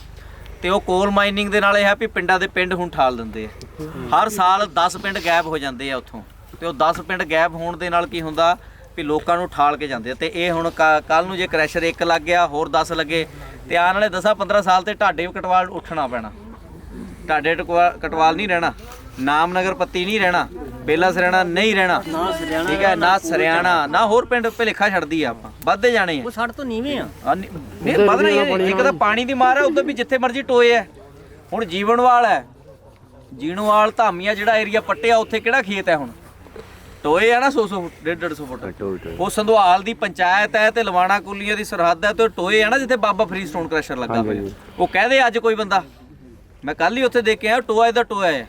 ਤੇ ਉਹ ਕੋਲ ਮਾਈਨਿੰਗ ਦੇ ਨਾਲ ਇਹ ਹੈ ਵੀ ਪਿੰਡਾਂ ਦੇ ਪਿੰਡ ਹੁਣ ਠਾਲ ਦਿੰਦੇ ਆ। ਹਰ ਸਾਲ 10 ਪਿੰਡ ਗਾਇਬ ਹੋ ਜਾਂਦੇ ਆ ਉੱਥੋਂ। ਤੇ ਉਹ 10 ਪਿੰਡ ਗਾਇਬ ਹੋਣ ਦੇ ਨਾਲ ਕੀ ਹੁੰਦਾ, ਵੀ ਲੋਕਾਂ ਨੂੰ ਠਾਲ ਕੇ ਜਾਂਦੇ ਆ। ਤੇ ਇਹ ਹੁਣ ਕੱਲ ਨੂੰ ਜੇ ਕ੍ਰੈਸ਼ਰ ਇੱਕ ਲੱਗ ਗਿਆ, ਹੋਰ 10 ਲੱਗੇ, ਤੇ ਆਉਣ ਵਾਲੇ 10 15 ਸਾਲ ਤੇ ਢਾਡੇ ਕਟਵਾਲ ਉੱਠਣਾ ਪੈਣਾ। ਢਾਡੇ ਟਕਵਾ- ਕਟਵਾਲ ਨਹੀਂ ਰਹਿਣਾ। ਨਾਮਨਗਰ ਪੱਤੀ ਨਹੀਂ ਰਹਿਣਾ ਬੇਲਾ ਸਰਿਆਣਾ ਨਹੀਂ ਰਹਿਣਾ। ਨਾ ਸਰਿਆਣਾ ਠੀਕ ਹੈ ਨਾ ਸਰਿਆਣਾ ਨਾ ਹੋਰ ਪਿੰਡ ਭਲੇਖਾ ਛੱਡਦੀ ਆ ਆਪਾਂ ਵੱਧਦੇ ਜਾਣੇ ਆ। ਉਹ ਸਾਡੇ ਤੋਂ ਨੀਵੇਂ ਆ। ਆ ਨਹੀਂ ਨਹੀਂ, ਵੱਧਣਾ ਹੀ ਹੈ। ਇੱਕ ਤਾਂ ਪਾਣੀ ਦੀ ਮਾਰ ਹੈ ਉਧਰ ਵੀ ਜਿੱਥੇ ਮਰਜ਼ੀ ਟੋਏ ਹੈ ਹੁਣ ਜੀਵਨਵਾਲ ਹੈ। ਜੀਣਵਾਲ ਧਾਮੀਆਂ ਜਿਹੜਾ ਏਰੀਆ ਪੱਟਿਆ ਉੱਥੇ ਕਿਹੜਾ ਖੇਤ ਹੈ ਹੁਣ? ਟੋਏ ਆ ਨਾ 100 100 ਫੁੱਟ 150 ਫੁੱਟ। ਉਹ ਸੰਧਵਾਲ ਦੀ ਪੰਚਾਇਤ ਹੈ ਤੇ ਲਵਾਣਾ ਕੁਲੀਆਂ ਦੀ ਸਰਹੱਦ ਹੈ ਤੇ ਉਹ ਟੋਏ ਆ ਨਾ ਜਿੱਥੇ ਬਾਬਾ ਫਰੀ ਸਟੋਨ ਕ੍ਰਸ਼ਰ ਲੱਗਾ ਹੋਇਆ। ਉਹ ਕਹਦੇ ਅੱਜ ਕੋਈ ਬੰਦਾ। ਮੈਂ ਕੱਲ ਹੀ ਉੱਥੇ ਦੇਖਿਆ ਟੋਆ ਇਹਦਾ ਟੋਆ ਹੈ।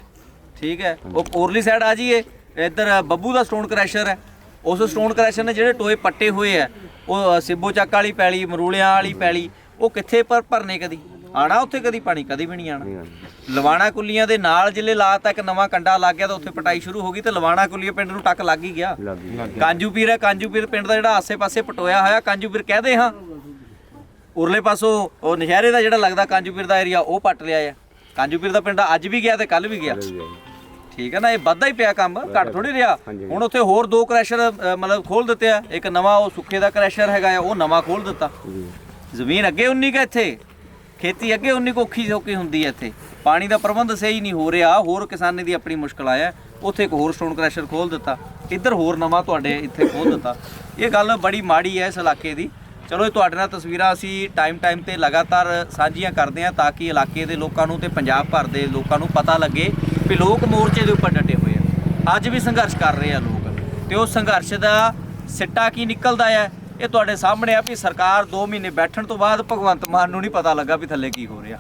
ਠੀਕ ਹੈ। ਉਹ ਉਰਲੀ ਸਾਈਡ ਆ ਜੀਏ ਇੱਧਰ ਬੱਬੂ ਦਾ ਸਟੋਨ ਕ੍ਰੈਸ਼ਰ ਹੈ। ਉਸ ਸਟੋਨ ਕ੍ਰੈਸ਼ਰ ਨੇ ਜਿਹੜੇ ਟੋਏ ਪੱਟੇ ਹੋਏ ਆ ਉਹ ਸਿੱਬੋ ਚੱਕ ਵਾਲੀ ਪੈਲੀ ਮਰੂਲਿਆਂ ਵਾਲੀ ਪੈਲੀ ਉਹ ਕਿੱਥੇ ਪਰ ਭਰਨੇ ਕਦੀ? ਆਣਾ ਉੱਥੇ ਕਦੀ ਪਾਣੀ? ਕਦੀ ਵੀ ਨਹੀਂ ਆਣਾ। ਲਵਾਣਾ ਕੁੱਲੀਆਂ ਦੇ ਨਾਲ ਜਿਲੇ ਲਾਤਾ ਇੱਕ ਨਵਾਂ ਕੰਡਾ ਲੱਗ ਗਿਆ ਤਾਂ ਉੱਥੇ ਪਟਾਈ ਸ਼ੁਰੂ ਹੋ ਗਈ ਤੇ ਲਵਾਣਾ ਕੁੱਲੀਆਂ ਪਿੰਡ ਨੂੰ ਟੱਕ ਲੱਗ ਹੀ ਗਿਆ। ਕਾਂਜੂ ਪੀਰ ਹੈ। ਕਾਂਜੂ ਪੀਰ ਪਿੰਡ ਦਾ ਜਿਹੜਾ ਆਸੇ-ਪਾਸੇ ਪਟੋਇਆ ਹੋਇਆ ਕਾਂਜੂ ਪੀਰ ਕਹਦੇ ਹਾਂ। ਉਰਲੇ ਪਾਸੋਂ ਉਹ ਨਸ਼ਹਿਰੇ ਦਾ ਜਿਹੜਾ ਲੱਗਦਾ ਕਾਂਜੂਪੀਰ ਦਾ ਏਰੀਆ ਉਹ ਪੱਟ ਲਿਆ ਆ। ਕਾਂਜੂਪੀਰ ਦਾ ਪਿੰਡ ਅੱਜ ਵੀ ਗਿਆ ਤੇ ਕੱਲ ਵੀ ਗਿਆ। ਠੀਕ ਹੈ ਨਾ ਇਹ ਵੱਧਦਾ ਹੀ ਪਿਆ ਕੰਮ ਘੱਟ ਥੋੜੀ ਰਿਹਾ। ਹੁਣ ਉੱਥੇ ਹੋਰ ਦੋ ਕ੍ਰੈਸ਼ਰ ਅ, ਮਤਲਬ ਖੋਲ ਦਿੱਤੇ ਆ। ਇੱਕ ਨਵਾਂ ਉਹ ਸੁੱਖੇ ਦਾ ਕ੍ਰੈਸ਼ਰ ਹੈਗਾ ਆ ਉਹ ਨਵਾਂ ਖੋਲ ਦਿੱਤਾ। ਜ਼ਮੀਨ ਅੱਗੇ ਉਨੀ ਕਾ ਇੱਥੇ। ਖੇਤੀ ਅੱਗੇ ਉਨੀ ਕੁ ਔਖੀ ਸੌਖੀ ਹੁੰਦੀ ਹੈ ਇੱਥੇ। ਪਾਣੀ ਦਾ ਪ੍ਰਬੰਧ ਸਹੀ ਨਹੀਂ ਹੋ ਰਿਹਾ। ਹੋਰ ਕਿਸਾਨੀ ਦੀ ਆਪਣੀ ਮੁਸ਼ਕਲ ਆਇਆ। ਉੱਥੇ ਇੱਕ ਹੋਰ ਸਟੋਨ ਕ੍ਰੈਸ਼ਰ ਖੋਲ ਦਿੱਤਾ। ਇੱਧਰ ਹੋਰ ਨਵਾਂ ਤੁਹਾਡੇ ਇੱਥੇ ਖੋਲ ਦਿੱਤਾ। ਇਹ ਗੱਲ ਬੜੀ ਮਾੜੀ ਹੈ ਇਸ ਇਲਾਕੇ ਦੀ। ਚਲੋ ਇਹ ਤੁਹਾਡੇ ਨਾਲ ਤਸਵੀਰਾਂ ਅਸੀਂ ਟਾਈਮ ਟਾਈਮ ਤੇ ਲਗਾਤਾਰ ਸਾਂਝੀਆਂ ਕਰਦੇ ਹਾਂ ਤਾਂ ਕਿ ਇਲਾਕੇ ਦੇ ਲੋਕਾਂ ਨੂੰ ਤੇ ਪੰਜਾਬ ਭਰ ਦੇ ਲੋਕਾਂ ਨੂੰ ਪਤਾ ਲੱਗੇ। ਵੀ ਲੋਕ ਮੋਰਚੇ ਦੇ ਉੱਪਰ ਡਟੇ ਹੋਏ ਆ। ਅੱਜ ਵੀ ਸੰਘਰਸ਼ ਕਰ ਰਹੇ ਆ ਲੋਕ। ਤੇ ਉਹ ਸੰਘਰਸ਼ ਦਾ ਸਿੱਟਾ ਕੀ ਨਿਕਲਦਾ ਹੈ ਇਹ ਤੁਹਾਡੇ ਸਾਹਮਣੇ ਆ ਵੀ ਸਰਕਾਰ 2 ਮਹੀਨੇ ਬੈਠਣ ਤੋਂ ਬਾਅਦ ਭਗਵੰਤ ਮਾਨ ਨੂੰ ਨਹੀਂ ਪਤਾ ਲੱਗਾ ਵੀ ਥੱਲੇ ਕੀ ਹੋ ਰਿਹਾ।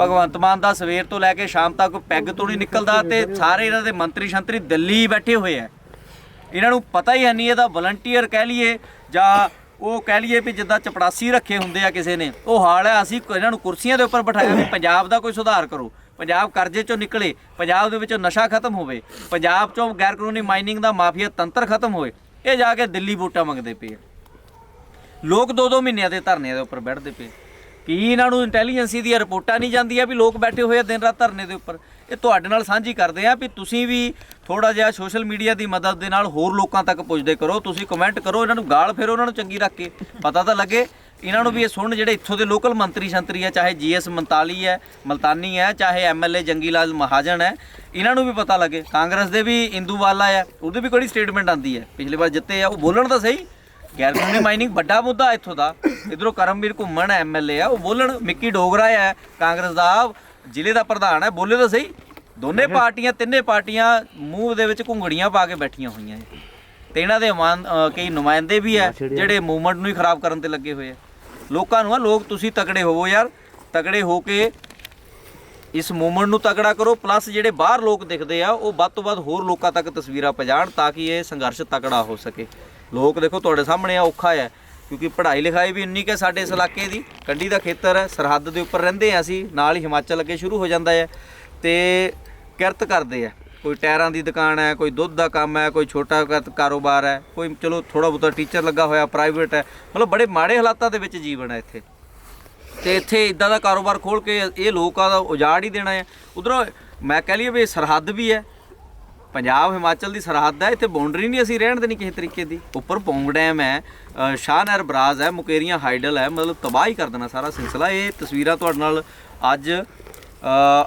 ਭਗਵੰਤ ਮਾਨ ਦਾ ਸਵੇਰ ਤੋਂ ਲੈ ਕੇ ਸ਼ਾਮ ਤੱਕ ਪੈਗ ਤੋਂ ਨਹੀਂ ਨਿਕਲਦਾ ਤੇ ਸਾਰੇ ਇਹਨਾਂ ਦੇ ਮੰਤਰੀ ਸ਼ੰਤਰੀ ਦਿੱਲੀ ਬੈਠੇ ਹੋਏ ਆ। ਇਹਨਾਂ ਨੂੰ ਪਤਾ ਹੀ ਹੈ ਨਹੀਂ, ਇਹਦਾ ਵਲੰਟੀਅਰ ਕਹਿ ਲਈਏ ਜਾਂ ਉਹ ਕਹਿ ਲਈਏ ਵੀ ਜਿੱਦਾਂ ਚਪੜਾਸੀ ਰੱਖੇ ਹੁੰਦੇ ਆ ਕਿਸੇ ਨੇ। ਉਹ ਹਾਲ ਹੈ, ਅਸੀਂ ਇਹਨਾਂ ਨੂੰ ਕੁਰਸੀਆਂ ਦੇ ਉੱਪਰ ਬਿਠਾਇਆ ਵੀ ਪੰਜਾਬ ਦਾ ਕੋਈ ਸੁਧਾਰ ਕਰੋ। ਪੰਜਾਬ ਕਰਜ਼ੇ ਚੋਂ ਨਿਕਲੇ, ਪੰਜਾਬ ਦੇ ਵਿੱਚੋਂ ਨਸ਼ਾ ਖਤਮ ਹੋਵੇ, ਪੰਜਾਬ ਚੋਂ ਗੈਰ ਕਾਨੂੰਨੀ ਮਾਈਨਿੰਗ ਦਾ ਮਾਫੀਆ ਤੰਤਰ ਖਤਮ ਹੋਏ, ਇਹ ਜਾ ਕੇ ਦਿੱਲੀ ਵੋਟਾਂ ਮੰਗਦੇ ਪਏ ਲੋਕ ਦੋ ਦੋ ਮਹੀਨਿਆਂ ਦੇ ਧਰਨਿਆਂ ਦੇ ਉੱਪਰ ਬੈਠਦੇ ਪਏ ਕੀ ਇਹਨਾਂ ਨੂੰ ਇੰਟੈਲੀਜੈਂਸੀ ਦੀਆਂ ਰਿਪੋਰਟਾਂ ਨਹੀਂ ਜਾਂਦੀਆਂ ਵੀ ਲੋਕ ਬੈਠੇ ਹੋਏ ਆ ਦਿਨ ਰਾਤ ਧਰਨੇ ਦੇ ਉੱਪਰ? ਇਹ ਤੁਹਾਡੇ ਨਾਲ ਸਾਂਝੀ ਕਰਦੇ ਆ ਵੀ ਤੁਸੀਂ ਵੀ ਥੋੜਾ ਜਿਹਾ ਸੋਸ਼ਲ ਮੀਡੀਆ ਦੀ ਮਦਦ ਦੇ ਨਾਲ ਹੋਰ ਲੋਕਾਂ ਤੱਕ ਪੁੱਜਦੇ ਕਰੋ, ਤੁਸੀਂ ਕਮੈਂਟ ਕਰੋ, ਇਹਨਾਂ ਨੂੰ ਗਾਲ ਫੇਰੋ, ਉਹਨਾਂ ਨੂੰ ਚੰਗੀ ਰੱਖ ਕੇ। ਪਤਾ ਤਾਂ ਲੱਗੇ ਇਹਨਾਂ ਨੂੰ ਵੀ ਇਹ ਸੁਣਨ ਜਿਹੜੇ ਇੱਥੋਂ ਦੇ ਲੋਕਲ ਮੰਤਰੀ ਸ਼ੰਤਰੀ ਆ ਚਾਹੇ ਜੀਐਸ ਮਲਤਾਲੀ ਹੈ ਮਲਤਾਨੀ ਹੈ ਚਾਹੇ ਐਮਐਲਏ ਜੰਗੀ ਲਾਲ ਮਹਾਜਨ ਹੈ ਇਹਨਾਂ ਨੂੰ ਵੀ ਪਤਾ ਲੱਗੇ। ਕਾਂਗਰਸ ਦੇ ਵੀ ਇੰਦੂਵਾਲਾ ਆ ਉਹਦੇ ਵੀ ਕੋਈ ਸਟੇਟਮੈਂਟ ਆਂਦੀ ਹੈ। ਪਿਛਲੀ ਵਾਰ ਜਿੱਤੇ ਆ ਉਹ ਬੋਲਣ ਤਾਂ ਸਹੀ। ਗੈਰ ਕਾਨੂੰਨੀ ਮਾਈਨਿੰਗ ਵੱਡਾ ਮੁੱਦਾ ਇੱਥੋਂ ਦਾ। ਇਧਰੋਂ ਕਰਮਵੀਰ ਘੁੰਮਣ ਐਮਐਲਏ ਆ ਉਹ ਬੋਲਣ ਮਿੱਕੀ ਡੋਗਰਾ ਹੈ ਕਾਂਗਰਸ ਦਾ ਜ਼ਿਲ੍ਹੇ ਦਾ ਪ੍ਰਧਾਨ ਹੈ ਬੋਲੇ ਤਾਂ ਸਹੀ। ਦੋਨੇ ਪਾਰਟੀਆਂ ਤਿੰਨੇ ਪਾਰਟੀਆਂ ਮੂੰਹ ਦੇ ਵਿੱਚ ਘੁੰਗੜੀਆਂ ਪਾ ਕੇ ਬੈਠੀਆਂ ਹੋਈਆਂ ਤੇ ਇਹਨਾਂ ਦੇ ਕਈ ਨੁਮਾਇੰਦੇ ਵੀ ਹੈ ਜਿਹੜੇ ਮੂਵਮੈਂਟ ਨੂੰ ਹੀ ਖਰਾਬ ਕਰਨ ਤੇ ਲੱਗੇ ਹੋਏ ਆ। ਲੋਕਾਂ ਨੂੰ ਆ, ਲੋਕ ਤੁਸੀਂ ਤਕੜੇ ਹੋਵੋ ਯਾਰ, ਤਕੜੇ ਹੋ ਕੇ ਇਸ ਮੂਵਮੈਂਟ ਨੂੰ ਤਕੜਾ ਕਰੋ ਪਲੱਸ ਜਿਹੜੇ ਬਾਹਰ ਲੋਕ ਦਿਖਦੇ ਆ, ਉਹ ਵੱਧ ਤੋਂ ਵੱਧ ਹੋਰ ਲੋਕਾਂ ਤੱਕ ਤਸਵੀਰਾਂ ਪਹੁੰਚਾਉਣ ਤਾਂ ਕਿ ਇਹ ਸੰਘਰਸ਼ ਤਕੜਾ ਹੋ ਸਕੇ। ਲੋਕ ਦੇਖੋ, ਤੁਹਾਡੇ ਸਾਹਮਣੇ ਆ, ਔਖਾ ਹੈ ਕਿਉਂਕਿ ਪੜ੍ਹਾਈ ਲਿਖਾਈ ਵੀ ਉਨੀ ਕੁ ਸਾਡੇ ਇਸ ਇਲਾਕੇ ਦੀ। ਕੰਢੀ ਦਾ ਖੇਤਰ ਹੈ ਸਰਹੱਦ ਦੇ ਉੱਪਰ ਰਹਿੰਦੇ ਆ ਅਸੀਂ, ਨਾਲ ਹੀ ਹਿਮਾਚਲ ਅੱਗੇ ਸ਼ੁਰੂ ਹੋ ਜਾਂਦਾ ਹੈ ਤੇ ਕਿਰਤ ਕਰਦੇ ਆ। ਕੋਈ ਟਾਇਰਾਂ ਦੀ ਦੁਕਾਨ ਹੈ ਕੋਈ ਦੁੱਧ ਦਾ ਕੰਮ ਹੈ ਕੋਈ ਛੋਟਾ ਕ- ਕਾਰੋਬਾਰ ਹੈ ਕੋਈ ਚਲੋ ਥੋੜਾ ਬਹੁਤਾ ਟੀਚਰ ਲੱਗਾ ਹੋਇਆ ਪ੍ਰਾਈਵੇਟ ਹੈ ਮਤਲਬ ਬੜੇ ਮਾੜੇ ਹਾਲਾਤਾਂ ਦੇ ਵਿੱਚ ਜੀਵਨ ਹੈ ਇੱਥੇ। ਤੇ ਇੱਥੇ ਇਦਾਂ ਦਾ ਕਾਰੋਬਾਰ ਖੋਲ ਕੇ ਇਹ ਲੋਕਾਂ ਦਾ ਉਜਾੜ ਹੀ ਦੇਣਾ ਹੈ। ਉਧਰੋਂ ਮੈਂ ਕਹ ਲਈਏ ਵੀ ਸਰਹੱਦ ਵੀ ਹੈ। ਪੰਜਾਬ ਹਿਮਾਚਲ ਦੀ ਸਰਹੱਦ ਹੈ ਇੱਥੇ ਬਾਉਂਡਰੀ ਨਹੀਂ ਅਸੀਂ ਰਹਿਣ ਦੇਣੀ ਕਿਸੇ ਤਰੀਕੇ ਦੀ। ਉੱਪਰ ਪੌਂਗ ਡੈਮ ਹੈ ਅ, ਸ਼ਾਹਨਹਿਰ ਬਰਾਜ਼ ਹੈ ਮੁਕੇਰੀਆਂ ਹਾਈਡਲ ਹੈ ਮਤਲਬ ਤਬਾਹੀ ਕਰ ਦੇਣਾ ਸਾਰਾ ਸਿਲਸਿਲਾ। ਇਹ ਤਸਵੀਰਾਂ ਤੁਹਾਡੇ ਨਾਲ ਅੱਜ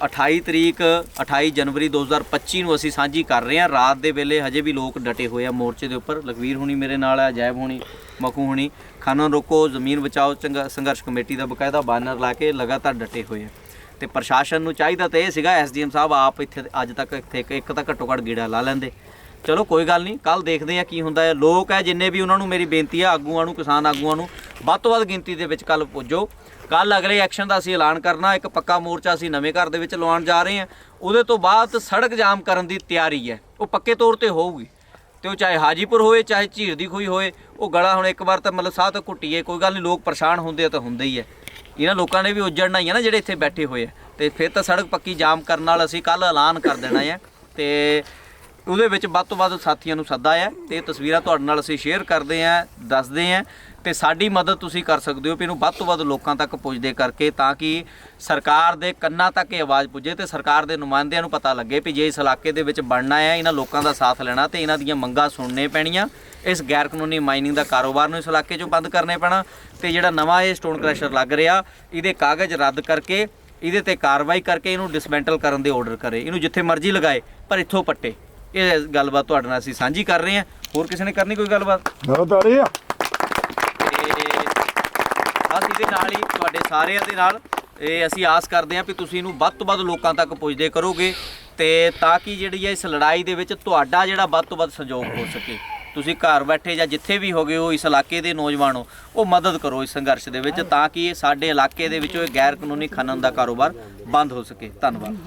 28 ਤਰੀਕ 28 ਜਨਵਰੀ 2025 ਨੂੰ ਅਸੀਂ ਸਾਂਝੀ ਕਰ ਰਹੇ ਹਾਂ। ਰਾਤ ਦੇ ਵੇਲੇ ਹਜੇ ਵੀ ਲੋਕ ਡਟੇ ਹੋਏ ਆ ਮੋਰਚੇ ਦੇ ਉੱਪਰ। ਲਖਵੀਰ ਹੁਣੀ ਮੇਰੇ ਨਾਲ ਆ ਜੈਬ ਹੁਣੀ, ਮਖੂ ਹੁਣੀ। ਖਾਨੋਂ ਰੋਕੋ, ਜ਼ਮੀਨ ਬਚਾਓ, ਚੰਗਾ, ਸੰਘਰਸ਼ ਕਮੇਟੀ ਦਾ ਬਕਾਇਦਾ ਬਾਨਰ ਲਾ ਕੇ ਲਗਾਤਾਰ ਡਟੇ ਹੋਏ ਆ। ਤੇ ਪ੍ਰਸ਼ਾਸਨ ਨੂੰ ਚਾਹੀਦਾ ਤਾਂ ਇਹ ਸੀਗਾ, ਐਸਡੀਐਮ ਸਾਹਿਬ ਆਪ ਇੱਥੇ, ਅੱਜ ਤੱਕ ਇੱਥੇ ਇੱਕ- ਇੱਕ ਤਾਂ ਘੱਟੋ ਘੱਟ ਗੀੜਾ ਲਾ ਲੈਂਦੇ। ਚਲੋ ਕੋਈ ਗੱਲ ਨਹੀਂ ਕੱਲ ਦੇਖਦੇ ਆ ਕੀ ਹੁੰਦਾ ਹੈ। ਲੋਕ ਹੈ ਜਿੰਨੇ ਵੀ ਉਹਨਾਂ ਨੂੰ ਮੇਰੀ ਬੇਨਤੀ ਆ, ਆਗੂਆਂ ਨੂੰ, ਕਿਸਾਨ ਆਗੂਆਂ ਨੂੰ, ਵੱਧ ਤੋਂ ਵੱਧ ਗਿਣਤੀ ਦੇ ਵਿੱਚ ਕੱਲ ਪੁੱਜੋ। ਕੱਲ ਅਗਲੇ ਐਕਸ਼ਨ ਦਾ ਅਸੀਂ ਐਲਾਨ ਕਰਨਾ, ਇੱਕ ਪੱਕਾ ਮੋਰਚਾ ਅਸੀਂ ਨਵੇਂ ਘਰ ਦੇ ਵਿੱਚ ਲਵਾਉਣ ਜਾ ਰਹੇ ਹਾਂ। ਉਹਦੇ ਤੋਂ ਬਾਅਦ ਸੜਕ ਜਾਮ ਕਰਨ ਦੀ ਤਿਆਰੀ ਹੈ। ਉਹ ਪੱਕੇ ਤੌਰ ਤੇ ਹੋਊਗੀ। ਤੇ ਉਹ ਚਾਹੇ ਹਾਜੀਪੁਰ ਹੋਵੇ, ਚਾਹੇ ਝੀਰ ਦੀ ਖੂਹੀ ਹੋਵੇ, ਉਹ ਗਲਾ ਹੁਣ ਇੱਕ ਵਾਰ ਤਾਂ ਮਤਲਬ ਸਾਹ ਤਾਂ ਘੁੱਟੀਏ ਕੋਈ ਗੱਲ ਨਹੀਂ, ਲੋਕ ਪਰੇਸ਼ਾਨ ਹੁੰਦੇ ਆ ਤਾਂ ਹੁੰਦੇ ਹੀ ਹੈ। ਇਹਨਾਂ ਲੋਕਾਂ ਨੇ ਵੀ ਉੱਜੜਨਾ ਹੀ ਹੈ ਨਾ, ਜਿਹੜੇ ਇੱਥੇ ਬੈਠੇ ਹੋਏ ਆ। ਤੇ ਫਿਰ ਤਾਂ ਸੜਕ ਪੱਕੀ ਜਾਮ ਕਰਨ ਨਾਲ ਅਸੀਂ ਕੱਲ ਐਲਾਨ ਕਰ ਦੇਣਾ ਹੈ। ਤੇ ਉਹਦੇ ਵਿੱਚ ਵੱਧ ਤੋਂ ਵੱਧ ਸਾਥੀਆਂ ਨੂੰ ਸੱਦਾ ਹੈ। ਤੇ ਤਸਵੀਰਾਂ ਤੁਹਾਡੇ ਨਾਲ ਅਸੀਂ ਸ਼ੇਅਰ ਕਰਦੇ ਆਂ ਦੱਸਦੇ ਆਂ ਤੇ ਸਾਡੀ ਮਦਦ ਤੁਸੀਂ ਕਰ ਸਕਦੇ ਹੋ ਵੀ ਇਹਨੂੰ ਵੱਧ ਤੋਂ ਵੱਧ ਲੋਕਾਂ ਤੱਕ ਪੁੱਜਦੇ ਕਰਕੇ ਤਾਂ ਕਿ ਸਰਕਾਰ ਦੇ ਕੰਨਾਂ ਤੱਕ ਇਹ ਆਵਾਜ਼ ਪੁੱਜੇ ਤੇ ਸਰਕਾਰ ਦੇ ਨੁਮਾਇੰਦਿਆਂ ਨੂੰ ਪਤਾ ਲੱਗੇ ਵੀ ਜੇ ਇਸ ਇਲਾਕੇ ਦੇ ਵਿੱਚ ਬਣਨਾ ਹੈ, ਇਹਨਾਂ ਲੋਕਾਂ ਦਾ ਸਾਥ ਲੈਣਾ ਤੇ ਇਹਨਾਂ ਦੀਆਂ ਮੰਗਾਂ ਸੁਣਨੇ ਪੈਣੀਆਂ। ਇਸ ਗੈਰ ਕਾਨੂੰਨੀ ਮਾਈਨਿੰਗ ਦਾ ਕਾਰੋਬਾਰ ਨੂੰ ਇਸ ਇਲਾਕੇ 'ਚੋਂ ਬੰਦ ਕਰਨੇ ਪੈਣਾ ਤੇ ਜਿਹੜਾ ਨਵਾਂ ਇਹ ਸਟੋਨ ਕ੍ਰੈਸ਼ਰ ਲੱਗ ਰਿਹਾ, ਇਹਦੇ ਕਾਗਜ਼ ਰੱਦ ਕਰਕੇ, ਇਹਦੇ ਤੇ ਕਾਰਵਾਈ ਕਰਕੇ ਇਹਨੂੰ ਡਿਸਮੈਂਟਲ ਕਰਨ ਦੇ ਆਰਡਰ ਕਰੇ। ਇਹਨੂੰ ਜਿੱਥੇ ਮਰਜ਼ੀ ਲਗਾਏ, ਪਰ ਇੱਥੋਂ ਪੱਟੇ। ਇਹ ਗੱਲਬਾਤ ਤੁਹਾਡੇ ਨਾਲ ਅਸੀਂ ਸਾਂਝੀ ਕਰ ਰਹੇ ਹਾਂ। ਹੋਰ ਕਿਸੇ ਨੇ ਕਰਨੀ ਕੋਈ ਗੱਲਬਾਤ? ਬਹੁਤ ਆ ਆ ਇਹਦੇ ਨਾਲ ਹੀ, ਤੁਹਾਡੇ ਸਾਰਿਆਂ ਦੇ ਨਾਲ। ਇਹ ਅਸੀਂ ਆਸ ਕਰਦੇ ਹਾਂ ਵੀ ਤੁਸੀਂ ਇਹਨੂੰ ਵੱਧ ਤੋਂ ਵੱਧ ਲੋਕਾਂ ਤੱਕ ਪੁੱਜਦੇ ਕਰੋਗੇ ਤੇ ਤਾਂ ਕਿ ਜਿਹੜੀ ਹੈ ਇਸ ਲੜਾਈ ਦੇ ਵਿੱਚ ਤੁਹਾਡਾ ਜਿਹੜਾ ਵੱਧ ਤੋਂ ਵੱਧ ਸਹਿਯੋਗ ਹੋ ਸਕੇ। ਤੁਸੀਂ ਘਰ ਬੈਠੇ ਜਾਂ ਜਿੱਥੇ ਵੀ ਹੋਗੇ ਹੋ ਇਸ ਇਲਾਕੇ ਦੇ ਨੌਜਵਾਨੋ ਉਹ ਮਦਦ ਕਰੋ ਇਸ ਸੰਘਰਸ਼ ਦੇ ਵਿੱਚ ਤਾਂ ਕਿ ਸਾਡੇ ਇਲਾਕੇ ਦੇ ਵਿੱਚੋਂ ਇਹ ਗੈਰ ਕਾਨੂੰਨੀ ਖਨਨ ਦਾ ਕਾਰੋਬਾਰ ਬੰਦ ਹੋ ਸਕੇ। ਧੰਨਵਾਦ।